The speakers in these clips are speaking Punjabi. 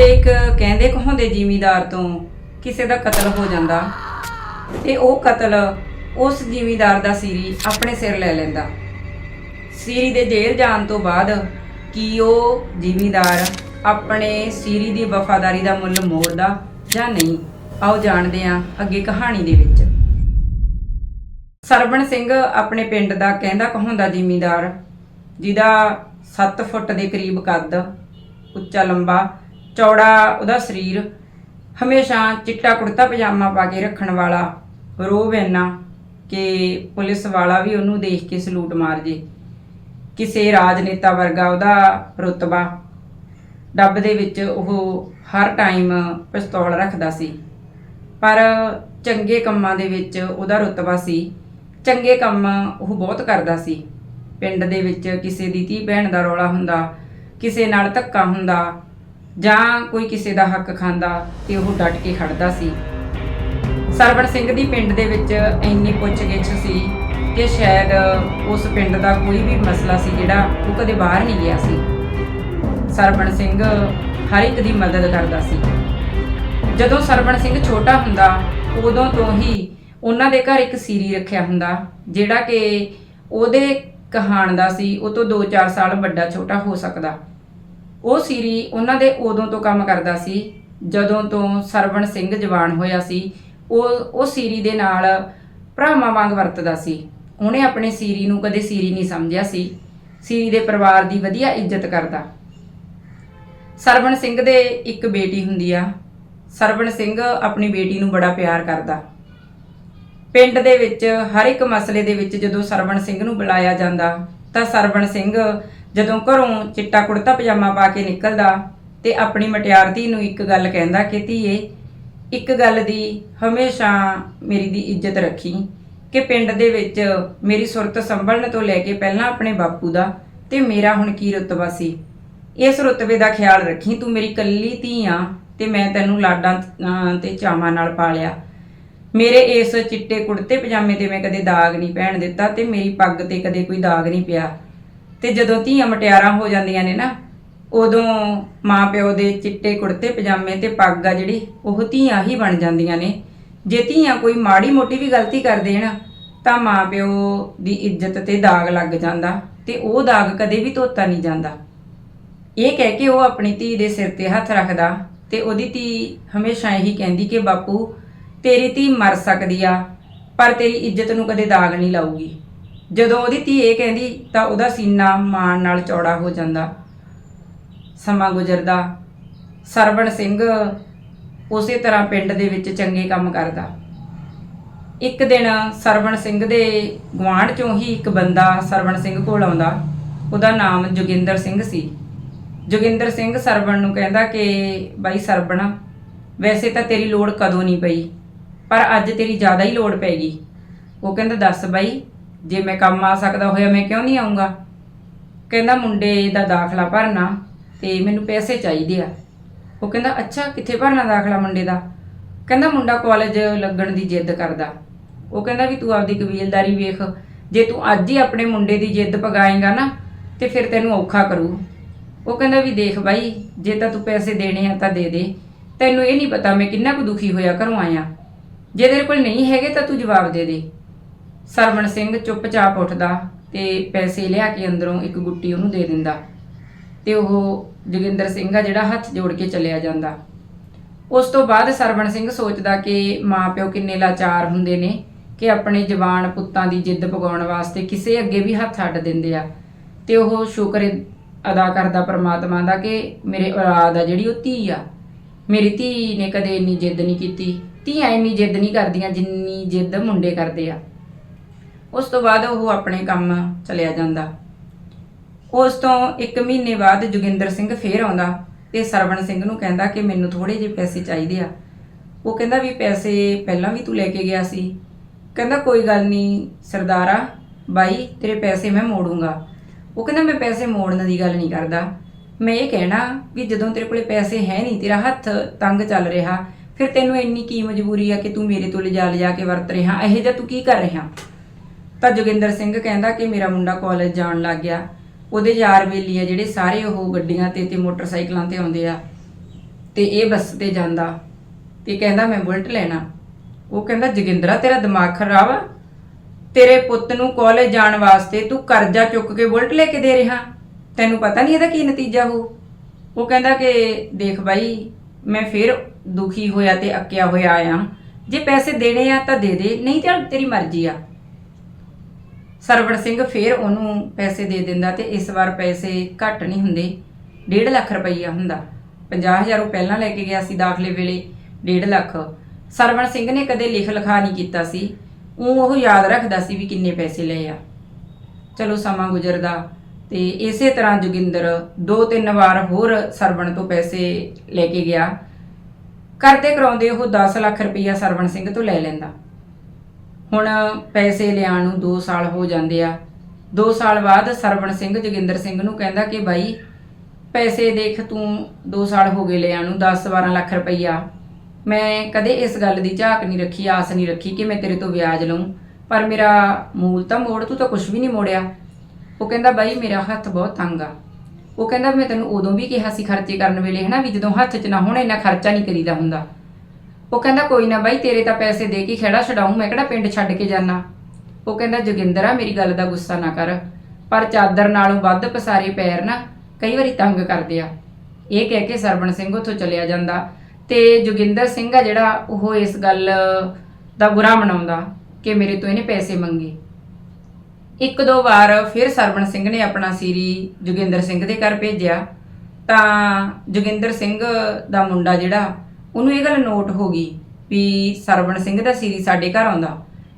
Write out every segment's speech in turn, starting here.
ਦੇ ਇੱਕ ਕਹਿੰਦੇ ਕਹਾਉਂਦੇ ਜ਼ਿਮੀਦਾਰ ਤੋਂ ਕਿਸੇ ਦਾ ਕਤਲ ਹੋ ਜਾਂਦਾ ਤੇ ਉਹ ਕਤਲ ਉਸ ਜ਼ਿਮੀਦਾਰ ਦਾ ਸੀਰੀ ਆਪਣੇ ਸਿਰ ਲੈ ਲੈਂਦਾ। ਸੀਰੀ ਦੇ ਜੇਲ੍ਹ ਜਾਣ ਤੋਂ ਬਾਅਦ ਕੀ ਉਹ ਜ਼ਿਮੀਦਾਰ ਆਪਣੇ ਸੀਰੀ ਦੀ ਵਫਾਦਾਰੀ ਦਾ ਮੁੱਲ ਮੋੜਦਾ ਜਾਂ ਨਹੀਂ, ਆਓ ਜਾਣਦੇ ਹਾਂ ਅੱਗੇ ਕਹਾਣੀ ਦੇ ਵਿੱਚ। ਸਰਵਣ ਸਿੰਘ ਆਪਣੇ ਪਿੰਡ ਦਾ ਕਹਿੰਦਾ ਕਹਾਉਂਦਾ ਜ਼ਿਮੀਦਾਰ, ਜਿਹਦਾ 7 ਫੁੱਟ ਦੇ ਕਰੀਬ ਕੱਦ, ਉੱਚਾ ਲੰਬਾ ਚੌੜਾ, ਉਹਦਾ ਸਰੀਰ ਹਮੇਸ਼ਾ ਚਿੱਟਾ ਕੁੜਤਾ ਪਜਾਮਾ ਪਾ ਕੇ ਰੱਖਣ ਵਾਲਾ ਰੋਬ ਇੰਨਾ ਕਿ ਪੁਲਿਸ ਵਾਲਾ ਵੀ ਉਹਨੂੰ ਦੇਖ ਕੇ ਸਲੂਟ ਮਾਰ ਜੇ। ਕਿਸੇ ਰਾਜਨੇਤਾ ਵਰਗਾ ਉਹਦਾ ਰੁਤਬਾ ਡੱਬ ਦੇ ਵਿੱਚ ਉਹ ਹਰ ਟਾਈਮ ਪਿਸਤੌਲ ਰੱਖਦਾ ਸੀ। ਪਰ ਚੰਗੇ ਕੰਮਾਂ ਦੇ ਵਿੱਚ ਉਹਦਾ ਰੁਤਬਾ ਸੀ। ਚੰਗੇ ਕੰਮ ਉਹ ਬਹੁਤ ਕਰਦਾ ਸੀ। ਪਿੰਡ ਦੇ ਵਿੱਚ ਕਿਸੇ ਦੀ ਧੀ ਭੈਣ ਦਾ ਰੌਲਾ ਹੁੰਦਾ, ਕਿਸੇ ਨਾਲ ਧੱਕਾ ਹੁੰਦਾ ਜਾਂ ਕੋਈ ਕਿਸੇ ਦਾ ਹੱਕ ਖਾਂਦਾ ਤੇ ਉਹ ਡਟ ਕੇ ਖੜਦਾ ਸੀ। ਸਰਵਣ ਸਿੰਘ ਦੀ ਪਿੰਡ ਦੇ ਵਿੱਚ ਇੰਨੀ ਪੁੱਛਗਿੱਛ ਸੀ ਕਿ ਸ਼ਾਇਦ ਉਸ ਪਿੰਡ ਦਾ ਕੋਈ ਵੀ ਮਸਲਾ ਸੀ ਜਿਹੜਾ ਉਹ ਕਦੇ ਬਾਹਰ ਨਹੀਂ ਗਿਆ ਸੀ। ਸਰਵਣ ਸਿੰਘ ਹਰ ਇੱਕ ਦੀ ਮਦਦ ਕਰਦਾ ਸੀ। ਜਦੋਂ ਸਰਵਣ ਸਿੰਘ ਛੋਟਾ ਹੁੰਦਾ, ਉਦੋਂ ਤੋਂ ਹੀ ਉਹਨਾਂ ਦੇ ਘਰ ਇੱਕ ਸੀਰੀ ਰੱਖਿਆ ਹੁੰਦਾ, ਜਿਹੜਾ ਕਿ ਉਹਦੇ ਕਹਾਣ ਦਾ ਸੀ, ਉਹ ਤੋਂ 2-4 ਸਾਲ ਵੱਡਾ ਛੋਟਾ ਹੋ ਸਕਦਾ। ਉਹ ਸੀਰੀ ਉਹਨਾਂ ਦੇ ਉਦੋਂ ਤੋਂ ਕੰਮ ਕਰਦਾ ਸੀ, ਜਦੋਂ ਤੋਂ ਸਰਵਣ ਸਿੰਘ ਜਵਾਨ ਹੋਇਆ ਸੀ, ਉਹ ਉਹ ਸੀਰੀ ਦੇ ਨਾਲ ਭਰਾਵਾਂ ਵਾਂਗ ਵਰਤਦਾ ਸੀ। ਉਹਨੇ ਆਪਣੇ ਸੀਰੀ ਨੂੰ ਕਦੇ ਸੀਰੀ ਨਹੀਂ ਸਮਝਿਆ ਸੀ। ਸੀਰੀ ਦੇ ਪਰਿਵਾਰ ਦੀ ਵਧੀਆ ਇੱਜ਼ਤ ਕਰਦਾ। ਸਰਵਣ ਸਿੰਘ ਦੇ ਇੱਕ ਬੇਟੀ ਹੁੰਦੀ ਆ। ਸਰਵਣ ਸਿੰਘ ਆਪਣੀ ਬੇਟੀ ਨੂੰ ਬੜਾ ਪਿਆਰ ਕਰਦਾ। ਪਿੰਡ ਦੇ ਵਿੱਚ ਹਰ ਇੱਕ ਮਸਲੇ ਦੇ ਵਿੱਚ ਜਦੋਂ ਸਰਵਣ ਸਿੰਘ ਨੂੰ ਬੁਲਾਇਆ ਜਾਂਦਾ, ਤਾਂ ਸਰਵਣ ਸਿੰਘ ਜਦੋਂ ਘਰੋਂ ਚਿੱਟਾ ਕੁੜਤਾ ਪਜਾਮਾ ਪਾ ਕੇ ਨਿਕਲਦਾ ਤੇ ਆਪਣੀ ਮਟਿਆਰ ਧੀ ਨੂੰ ਇੱਕ ਗੱਲ ਕਹਿੰਦਾ ਕਿ ਧੀਏ, ਇੱਕ ਗੱਲ ਦੀ ਹਮੇਸ਼ਾ ਮੇਰੀ ਦੀ ਇੱਜ਼ਤ ਰੱਖੀ ਕਿ ਪਿੰਡ ਦੇ ਵਿੱਚ ਮੇਰੀ ਸੁਰਤ ਸੰਭਲਣ ਤੋਂ ਲੈ ਕੇ ਪਹਿਲਾਂ ਆਪਣੇ ਬਾਪੂ ਦਾ ਤੇ ਮੇਰਾ ਹੁਣ ਕੀ ਰੁਤਬਾ ਸੀ। ਇਸ ਰੁਤਬੇ ਦਾ ਖਿਆਲ ਰੱਖੀ ਤੂੰ ਮੇਰੀ ਕੱਲੀ ਧੀ ਆ ਤੇ ਮੈਂ ਤੈਨੂੰ ਲਾਡਾਂ ਤੇ ਚਾਵਾਂ ਨਾਲ ਪਾਲਿਆ। ਮੇਰੇ ਇਸ ਚਿੱਟੇ ਕੁੜਤੇ ਪਜਾਮੇ ਤੇ ਮੈਂ ਕਦੇ ਦਾਗ ਨਹੀਂ ਪਹਿਣ ਦਿੱਤਾ ਤੇ ਮੇਰੀ ਪੱਗ ਤੇ ਕਦੇ ਕੋਈ ਦਾਗ ਨਹੀਂ ਪਿਆ। ਤੇ ਜਦੋਂ ਧੀਆਂ ਮਟਿਆਰਾਂ ਹੋ ਜਾਂਦੀਆਂ ਨੇ ਨਾ, ਉਦੋਂ ਮਾਪਿਓ ਦੇ ਚਿੱਟੇ ਕੁੜਤੇ, ਪਜਾਮੇ ਤੇ ਪੱਗ ਆ ਜਿਹੜੀ, ਉਹ ਧੀਆਂ ਹੀ ਬਣ ਜਾਂਦੀਆਂ ਨੇ। ਜੇ ਧੀਆਂ ਕੋਈ ਮਾੜੀ ਮੋਟੀ ਵੀ ਗਲਤੀ ਕਰ ਦੇਣ, ਤਾਂ ਮਾਪਿਓ ਦੀ ਇੱਜ਼ਤ ਤੇ ਦਾਗ ਲੱਗ ਜਾਂਦਾ ਤੇ ਉਹ ਦਾਗ ਕਦੇ ਵੀ ਧੋਤਾ ਨਹੀਂ ਜਾਂਦਾ। ਇਹ ਕਹਿ ਕੇ ਉਹ ਆਪਣੀ ਧੀ ਦੇ ਸਿਰ ਤੇ ਹੱਥ ਰੱਖਦਾ ਤੇ ਉਹਦੀ ਧੀ ਹਮੇਸ਼ਾ ਇਹੀ ਕਹਿੰਦੀ ਕਿ, ਬਾਪੂ, ਤੇਰੀ ਧੀ ਮਰ ਸਕਦੀ ਆ, ਪਰ ਤੇਰੀ ਇੱਜ਼ਤ ਨੂੰ ਕਦੇ ਦਾਗ ਨਹੀਂ ਲਾਊਗੀ। ਜਦੋਂ ਉਹਦੀ ਧੀ ਇਹ ਕਹਿੰਦੀ, ਤਾਂ ਉਹਦਾ ਸੀਨਾ ਮਾਣ ਨਾਲ ਚੌੜਾ ਹੋ ਜਾਂਦਾ। ਸਮਾਂ ਗੁਜ਼ਰਦਾ। ਸਰਵਣ ਸਿੰਘ ਉਸੇ ਤਰ੍ਹਾਂ ਪਿੰਡ ਦੇ ਵਿੱਚ ਚੰਗੇ ਕੰਮ ਕਰਦਾ। ਇੱਕ ਦਿਨ ਸਰਵਣ ਸਿੰਘ ਦੇ ਗੁਆਂਢ ਚੋਂ ਹੀ ਇੱਕ ਬੰਦਾ ਸਰਵਣ ਸਿੰਘ ਕੋਲ ਆਉਂਦਾ। ਉਹਦਾ ਨਾਮ ਜੋਗਿੰਦਰ ਸਿੰਘ ਸੀ। ਜੋਗਿੰਦਰ ਸਿੰਘ ਸਰਵਣ ਨੂੰ ਕਹਿੰਦਾ ਕਿ, ਬਾਈ ਸਰਵਣ, ਵੈਸੇ ਤਾਂ ਤੇਰੀ ਲੋੜ ਕਦੋਂ ਨਹੀਂ ਪਈ, ਪਰ ਅੱਜ ਤੇਰੀ ਜ਼ਿਆਦਾ ਹੀ ਲੋੜ ਪੈ ਗਈ। ਉਹ ਕਹਿੰਦਾ, ਦੱਸ ਬਾਈ ਜੇ ਮੈਂ ਕੰਮ ਆ ਸਕਦਾ ਹੋਇਆ, ਮੈਂ ਕਿਉਂ ਨਹੀਂ ਆਉਂਗਾ ਕਹਿੰਦਾ, ਮੁੰਡੇ ਦਾ ਦਾਖਲਾ ਭਰਨਾ ਤੇ ਮੈਨੂੰ ਪੈਸੇ ਚਾਹੀਦੇ ਆ। ਉਹ ਕਹਿੰਦਾ, ਅੱਛਾ, ਕਿੱਥੇ ਭਰਨਾ ਦਾਖਲਾ ਮੁੰਡੇ ਦਾ? ਕਹਿੰਦਾ, ਮੁੰਡਾ ਕਾਲਜ ਲੱਗਣ ਦੀ ਜਿੱਦ ਕਰਦਾ। ਉਹ ਕਹਿੰਦਾ ਵੀ, ਤੂੰ ਆਪਦੀ ਕਬੀਲਦਾਰੀ ਵੇਖ। ਜੇ ਤੂੰ ਅੱਜ ਹੀ ਆਪਣੇ ਮੁੰਡੇ ਦੀ ਜਿੱਦ ਪਗਾਏਗਾ ਨਾ, ਤੇ ਫਿਰ ਤੈਨੂੰ ਔਖਾ ਕਰੂ। ਉਹ ਕਹਿੰਦਾ ਵੀ, ਦੇਖ ਬਾਈ, ਜੇ ਤਾਂ ਤੂੰ ਪੈਸੇ ਦੇਣੇ ਆ ਤਾਂ ਦੇ ਦੇ। ਤੈਨੂੰ ਇਹ ਨਹੀਂ ਪਤਾ ਮੈਂ ਕਿੰਨਾ ਕੁ ਦੁਖੀ ਹੋਇਆ ਘਰੋਂ ਆਇਆ। ਜੇ ਤੇਰੇ ਕੋਲ ਨਹੀਂ ਹੈਗੇ ਤਾਂ ਤੂੰ ਜਵਾਬ ਦੇ ਦੇ। ਸਰਵਣ ਸਿੰਘ ਚੁੱਪਚਾਪ ਉੱਠਦਾ ਤੇ ਪੈਸੇ ਲਿਆ ਕੇ ਅੰਦਰੋਂ ਇੱਕ ਗੁੱਟੀ ਉਹਨੂੰ ਦੇ ਦਿੰਦਾ ਤੇ ਉਹ ਜੋਗਿੰਦਰ ਸਿੰਘ ਆ ਜਿਹੜਾ ਹੱਥ ਜੋੜ ਕੇ ਚੱਲਿਆ ਜਾਂਦਾ। ਉਸ ਤੋਂ ਬਾਅਦ ਸਰਵਣ ਸਿੰਘ ਸੋਚਦਾ ਕਿ ਮਾਪਿਓ ਕਿੰਨੇ ਲਾਚਾਰ ਹੁੰਦੇ ਨੇ ਕਿ ਆਪਣੇ ਜਵਾਨ ਪੁੱਤਾਂ ਦੀ ਜਿੱਦ ਪਗਾਉਣ ਵਾਸਤੇ ਕਿਸੇ ਅੱਗੇ ਵੀ ਹੱਥ ਅੱਡ ਦਿੰਦੇ ਆ। ਤੇ ਉਹ ਸ਼ੁਕਰ ਅਦਾ ਕਰਦਾ ਪਰਮਾਤਮਾ ਦਾ ਕਿ ਮੇਰੇ ਔਲਾਦ ਆ ਜਿਹੜੀ ਉਹ ਧੀ ਆ। ਮੇਰੀ ਧੀ ਨੇ ਕਦੇ ਇੰਨੀ ਜਿੱਦ ਨਹੀਂ ਕੀਤੀ। ਧੀਆਂ ਇੰਨੀ ਜਿੱਦ ਨਹੀਂ ਕਰਦੀਆਂ ਜਿੰਨੀ ਜਿੱਦ ਮੁੰਡੇ ਕਰਦੇ ਆ। ਉਸ ਤੋਂ ਬਾਅਦ ਉਹ ਆਪਣੇ ਕੰਮ ਚਲਿਆ ਜਾਂਦਾ। ਉਸ ਤੋਂ 1 ਮਹੀਨੇ ਬਾਅਦ ਜੋਗਿੰਦਰ ਸਿੰਘ ਫੇਰ ਆਉਂਦਾ ਤੇ ਸਰਵਣ ਸਿੰਘ ਨੂੰ ਕਹਿੰਦਾ ਕਿ ਮੈਨੂੰ ਥੋੜੇ ਜਿਹੇ ਪੈਸੇ ਚਾਹੀਦੇ ਆ। ਉਹ ਕਹਿੰਦਾ ਵੀ ਪੈਸੇ ਪਹਿਲਾਂ ਵੀ ਤੂੰ ਲੈ ਕੇ ਗਿਆ ਸੀ। ਕਹਿੰਦਾ, ਕੋਈ ਗੱਲ ਨਹੀਂ ਸਰਦਾਰਾ, ਬਾਈ, ਤੇਰੇ ਪੈਸੇ ਮੈਂ ਮੋੜੂੰਗਾ। ਉਹ ਕਹਿੰਦਾ, ਮੈਂ ਪੈਸੇ ਮੋੜਨ ਦੀ ਗੱਲ ਨਹੀਂ ਕਰਦਾ। ਮੈਂ ਇਹ ਕਹਿਣਾ ਵੀ ਜਦੋਂ ਤੇਰੇ ਕੋਲੇ ਪੈਸੇ ਹੈ ਨਹੀਂ ਤੇਰਾ ਹੱਥ ਤੰਗ ਚੱਲ ਰਿਹਾ, ਫਿਰ ਤੈਨੂੰ ਇੰਨੀ ਕੀ ਮਜਬੂਰੀ ਆ ਕਿ ਤੂੰ ਮੇਰੇ ਤੋਂ ਲਿਜਾ ਲਿਜਾ ਕੇ ਵਰਤ ਰਿਹਾ? ਇਹੋ ਜਿਹਾ ਤੂੰ ਕੀ ਕਰ ਰਿਹਾ? ਤਾਂ ਜੋਗਿੰਦਰ ਸਿੰਘ ਕਹਿੰਦਾ ਕਿ ਮੇਰਾ ਮੁੰਡਾ ਕਾਲਜ ਜਾਣ ਲੱਗ ਗਿਆ। ਉਹਦੇ ਯਾਰ ਬੇਲੀ ਆ ਜਿਹੜੇ ਸਾਰੇ ਉਹ ਗੱਡੀਆਂ ਤੇ ਤੇ ਮੋਟਰਸਾਈਕਲਾਂ ਤੇ ਆਉਂਦੇ ਆ। ਤੇ ਇਹ ਬੱਸ ਤੇ ਜਾਂਦਾ ਤੇ ਕਹਿੰਦਾ ਮੈਂ ਬੁਲਟ ਲੈਣਾ। ਉਹ ਕਹਿੰਦਾ, ਜੋਗਿੰਦਰਾ, ਤੇਰਾ ਦਿਮਾਗ ਖਰਾਬ ਆ। ਤੇਰੇ ਪੁੱਤ ਨੂੰ ਕਾਲਜ ਜਾਣ ਵਾਸਤੇ ਤੂੰ ਕਰਜ਼ਾ ਚੁੱਕ ਕੇ ਬੁਲਟ ਲੈ ਕੇ ਦੇ ਰਿਹਾ। ਤੈਨੂੰ ਪਤਾ ਨਹੀਂ ਇਹਦਾ ਕੀ ਨਤੀਜਾ ਹੋ ਉਹ ਕਹਿੰਦਾ ਕਿ, ਦੇਖ ਬਾਈ, ਮੈਂ ਫਿਰ ਦੁਖੀ ਹੋਇਆ ਤੇ ਅੱਕਿਆ ਹੋਇਆ ਆਇਆ। ਜੇ ਪੈਸੇ ਦੇਣੇ ਆ ਤਾਂ ਦੇ ਦੇ, ਨਹੀਂ ਤਾਂ ਤੇਰੀ ਮਰਜ਼ੀ ਆ। ਸਰਵਣ ਸਿੰਘ ਫੇਰ ਉਹਨੂੰ ਪੈਸੇ ਦੇ ਦਿੰਦਾ ਤੇ ਇਸ ਵਾਰ ਪੈਸੇ ਘੱਟ ਨਹੀਂ ਹੁੰਦੇ। 1.5 ਲੱਖ ਰੁਪਈਆ ਹੁੰਦਾ। 50000 ਉਹ ਪਹਿਲਾਂ ਲੈ ਕੇ ਗਿਆ ਸੀ ਦਾਖਲੇ ਵੇਲੇ। 1.5 ਲੱਖ। ਸਰਵਣ ਸਿੰਘ ਨੇ ਕਦੇ ਲਿਖ ਲਿਖਾ ਨਹੀਂ ਕੀਤਾ ਸੀ। ਉਹ ਉਹ ਯਾਦ ਰੱਖਦਾ ਸੀ ਵੀ ਕਿੰਨੇ ਪੈਸੇ ਲਏ ਆ। ਚਲੋ ਸਮਾਂ ਗੁਜ਼ਰਦਾ ਤੇ ਇਸੇ ਤਰ੍ਹਾਂ ਜੋਗਿੰਦਰ ਦੋ ਤਿੰਨ ਵਾਰ ਹੋਰ ਸਰਵਣ ਤੋਂ ਪੈਸੇ ਲੈ ਕੇ ਗਿਆ। ਕਰਦੇ ਕਰਾਉਂਦੇ ਉਹ 10 ਲੱਖ ਰੁਪਈਆ ਸਰਵਣ ਸਿੰਘ ਤੋਂ ਲੈ ਲੈਂਦਾ। ਹੁਣ ਪੈਸੇ ਲਿਆਉਣ ਨੂੰ 2 ਸਾਲ ਹੋ ਜਾਂਦੇ ਆ। 2 ਸਾਲ ਬਾਅਦ ਸਰਵਣ ਸਿੰਘ ਜੋਗਿੰਦਰ ਸਿੰਘ ਨੂੰ ਕਹਿੰਦਾ ਕਿ ਬਾਈ, ਪੈਸੇ ਦੇਖ ਤੂੰ 2 ਸਾਲ ਹੋ ਗਏ ਲਿਆਉਣ ਨੂੰ 10-12 ਲੱਖ ਰੁਪਈਆ। ਮੈਂ ਕਦੇ ਇਸ ਗੱਲ ਦੀ ਝਾਕ ਨਹੀਂ ਰੱਖੀ, ਆਸ ਨਹੀਂ ਰੱਖੀ ਕਿ ਮੈਂ ਤੇਰੇ ਤੋਂ ਵਿਆਜ ਲਵਾਂ ਪਰ ਮੇਰਾ ਮੂਲ ਤਾਂ ਮੋੜ, ਤੂੰ ਤਾਂ ਕੁਝ ਵੀ ਨਹੀਂ ਮੋੜਿਆ। ਉਹ ਕਹਿੰਦਾ, ਬਾਈ, ਮੇਰਾ ਹੱਥ ਬਹੁਤ ਤੰਗ ਆ। ਉਹ ਕਹਿੰਦਾ, ਮੈਂ ਤੈਨੂੰ ਉਦੋਂ ਵੀ ਕਿਹਾ ਸੀ ਖਰਚੇ ਕਰਨ ਵੇਲੇ, ਹਨਾ, ਵੀ ਜਦੋਂ ਹੱਥ 'ਚ ਨਾ ਹੋਣ, ਇੰਨਾ ਖਰਚਾ ਨਹੀਂ ਕਰੀਦਾ ਹੁੰਦਾ। ਉਹ ਕਹਿੰਦਾ, ਕੋਈ ਨਾ ਬਾਈ, ਤੇਰੇ ਤਾਂ ਪੈਸੇ ਦੇ ਕੇ ਖੇੜਾ ਛਡਾਉਂ ਮੈਂ ਕਿਹੜਾ ਪਿੰਡ ਛੱਡ ਕੇ ਜਾਣਾ ਉਹ ਕਹਿੰਦਾ, ਜੋਗਿੰਦਰ ਆ, ਮੇਰੀ ਗੱਲ ਦਾ ਗੁੱਸਾ ਨਾ ਕਰ। ਪਰ ਚਾਦਰ ਨਾਲੋਂ ਵੱਧ ਪਸਾਰੇ ਪੈਰ ਨਾ ਕਈ ਵਾਰੀ ਤੰਗ ਕਰਦੇ ਆ। ਇਹ ਕਹਿ ਕੇ ਸਰਵਣ ਸਿੰਘ ਉੱਥੋਂ ਚਲਿਆ ਜਾਂਦਾ ਤੇ ਜੋਗਿੰਦਰ ਸਿੰਘ ਆ ਜਿਹੜਾ, ਉਹ ਇਸ ਗੱਲ ਦਾ ਬੁਰਾ ਮਨਾਉਂਦਾ ਕਿ ਮੇਰੇ ਤੋਂ ਇਹਨੇ ਪੈਸੇ ਮੰਗੇ। ਇੱਕ ਦੋ ਵਾਰ ਫਿਰ ਸਰਵਣ ਸਿੰਘ ਨੇ ਆਪਣਾ ਸੀਰੀ ਜੋਗਿੰਦਰ ਸਿੰਘ ਦੇ ਘਰ ਭੇਜਿਆ। ਤਾਂ ਜੋਗਿੰਦਰ ਸਿੰਘ ਦਾ ਮੁੰਡਾ ਜਿਹੜਾ ਉਹਨੂੰ ਇਹ ਗੱਲ ਨੋਟ ਹੋ ਗਈ ਵੀ ਸਰਵਣ ਸਿੰਘ ਦਾ ਸੀਰੀ ਸਾਡੇ ਘਰ ਆਉਂਦਾ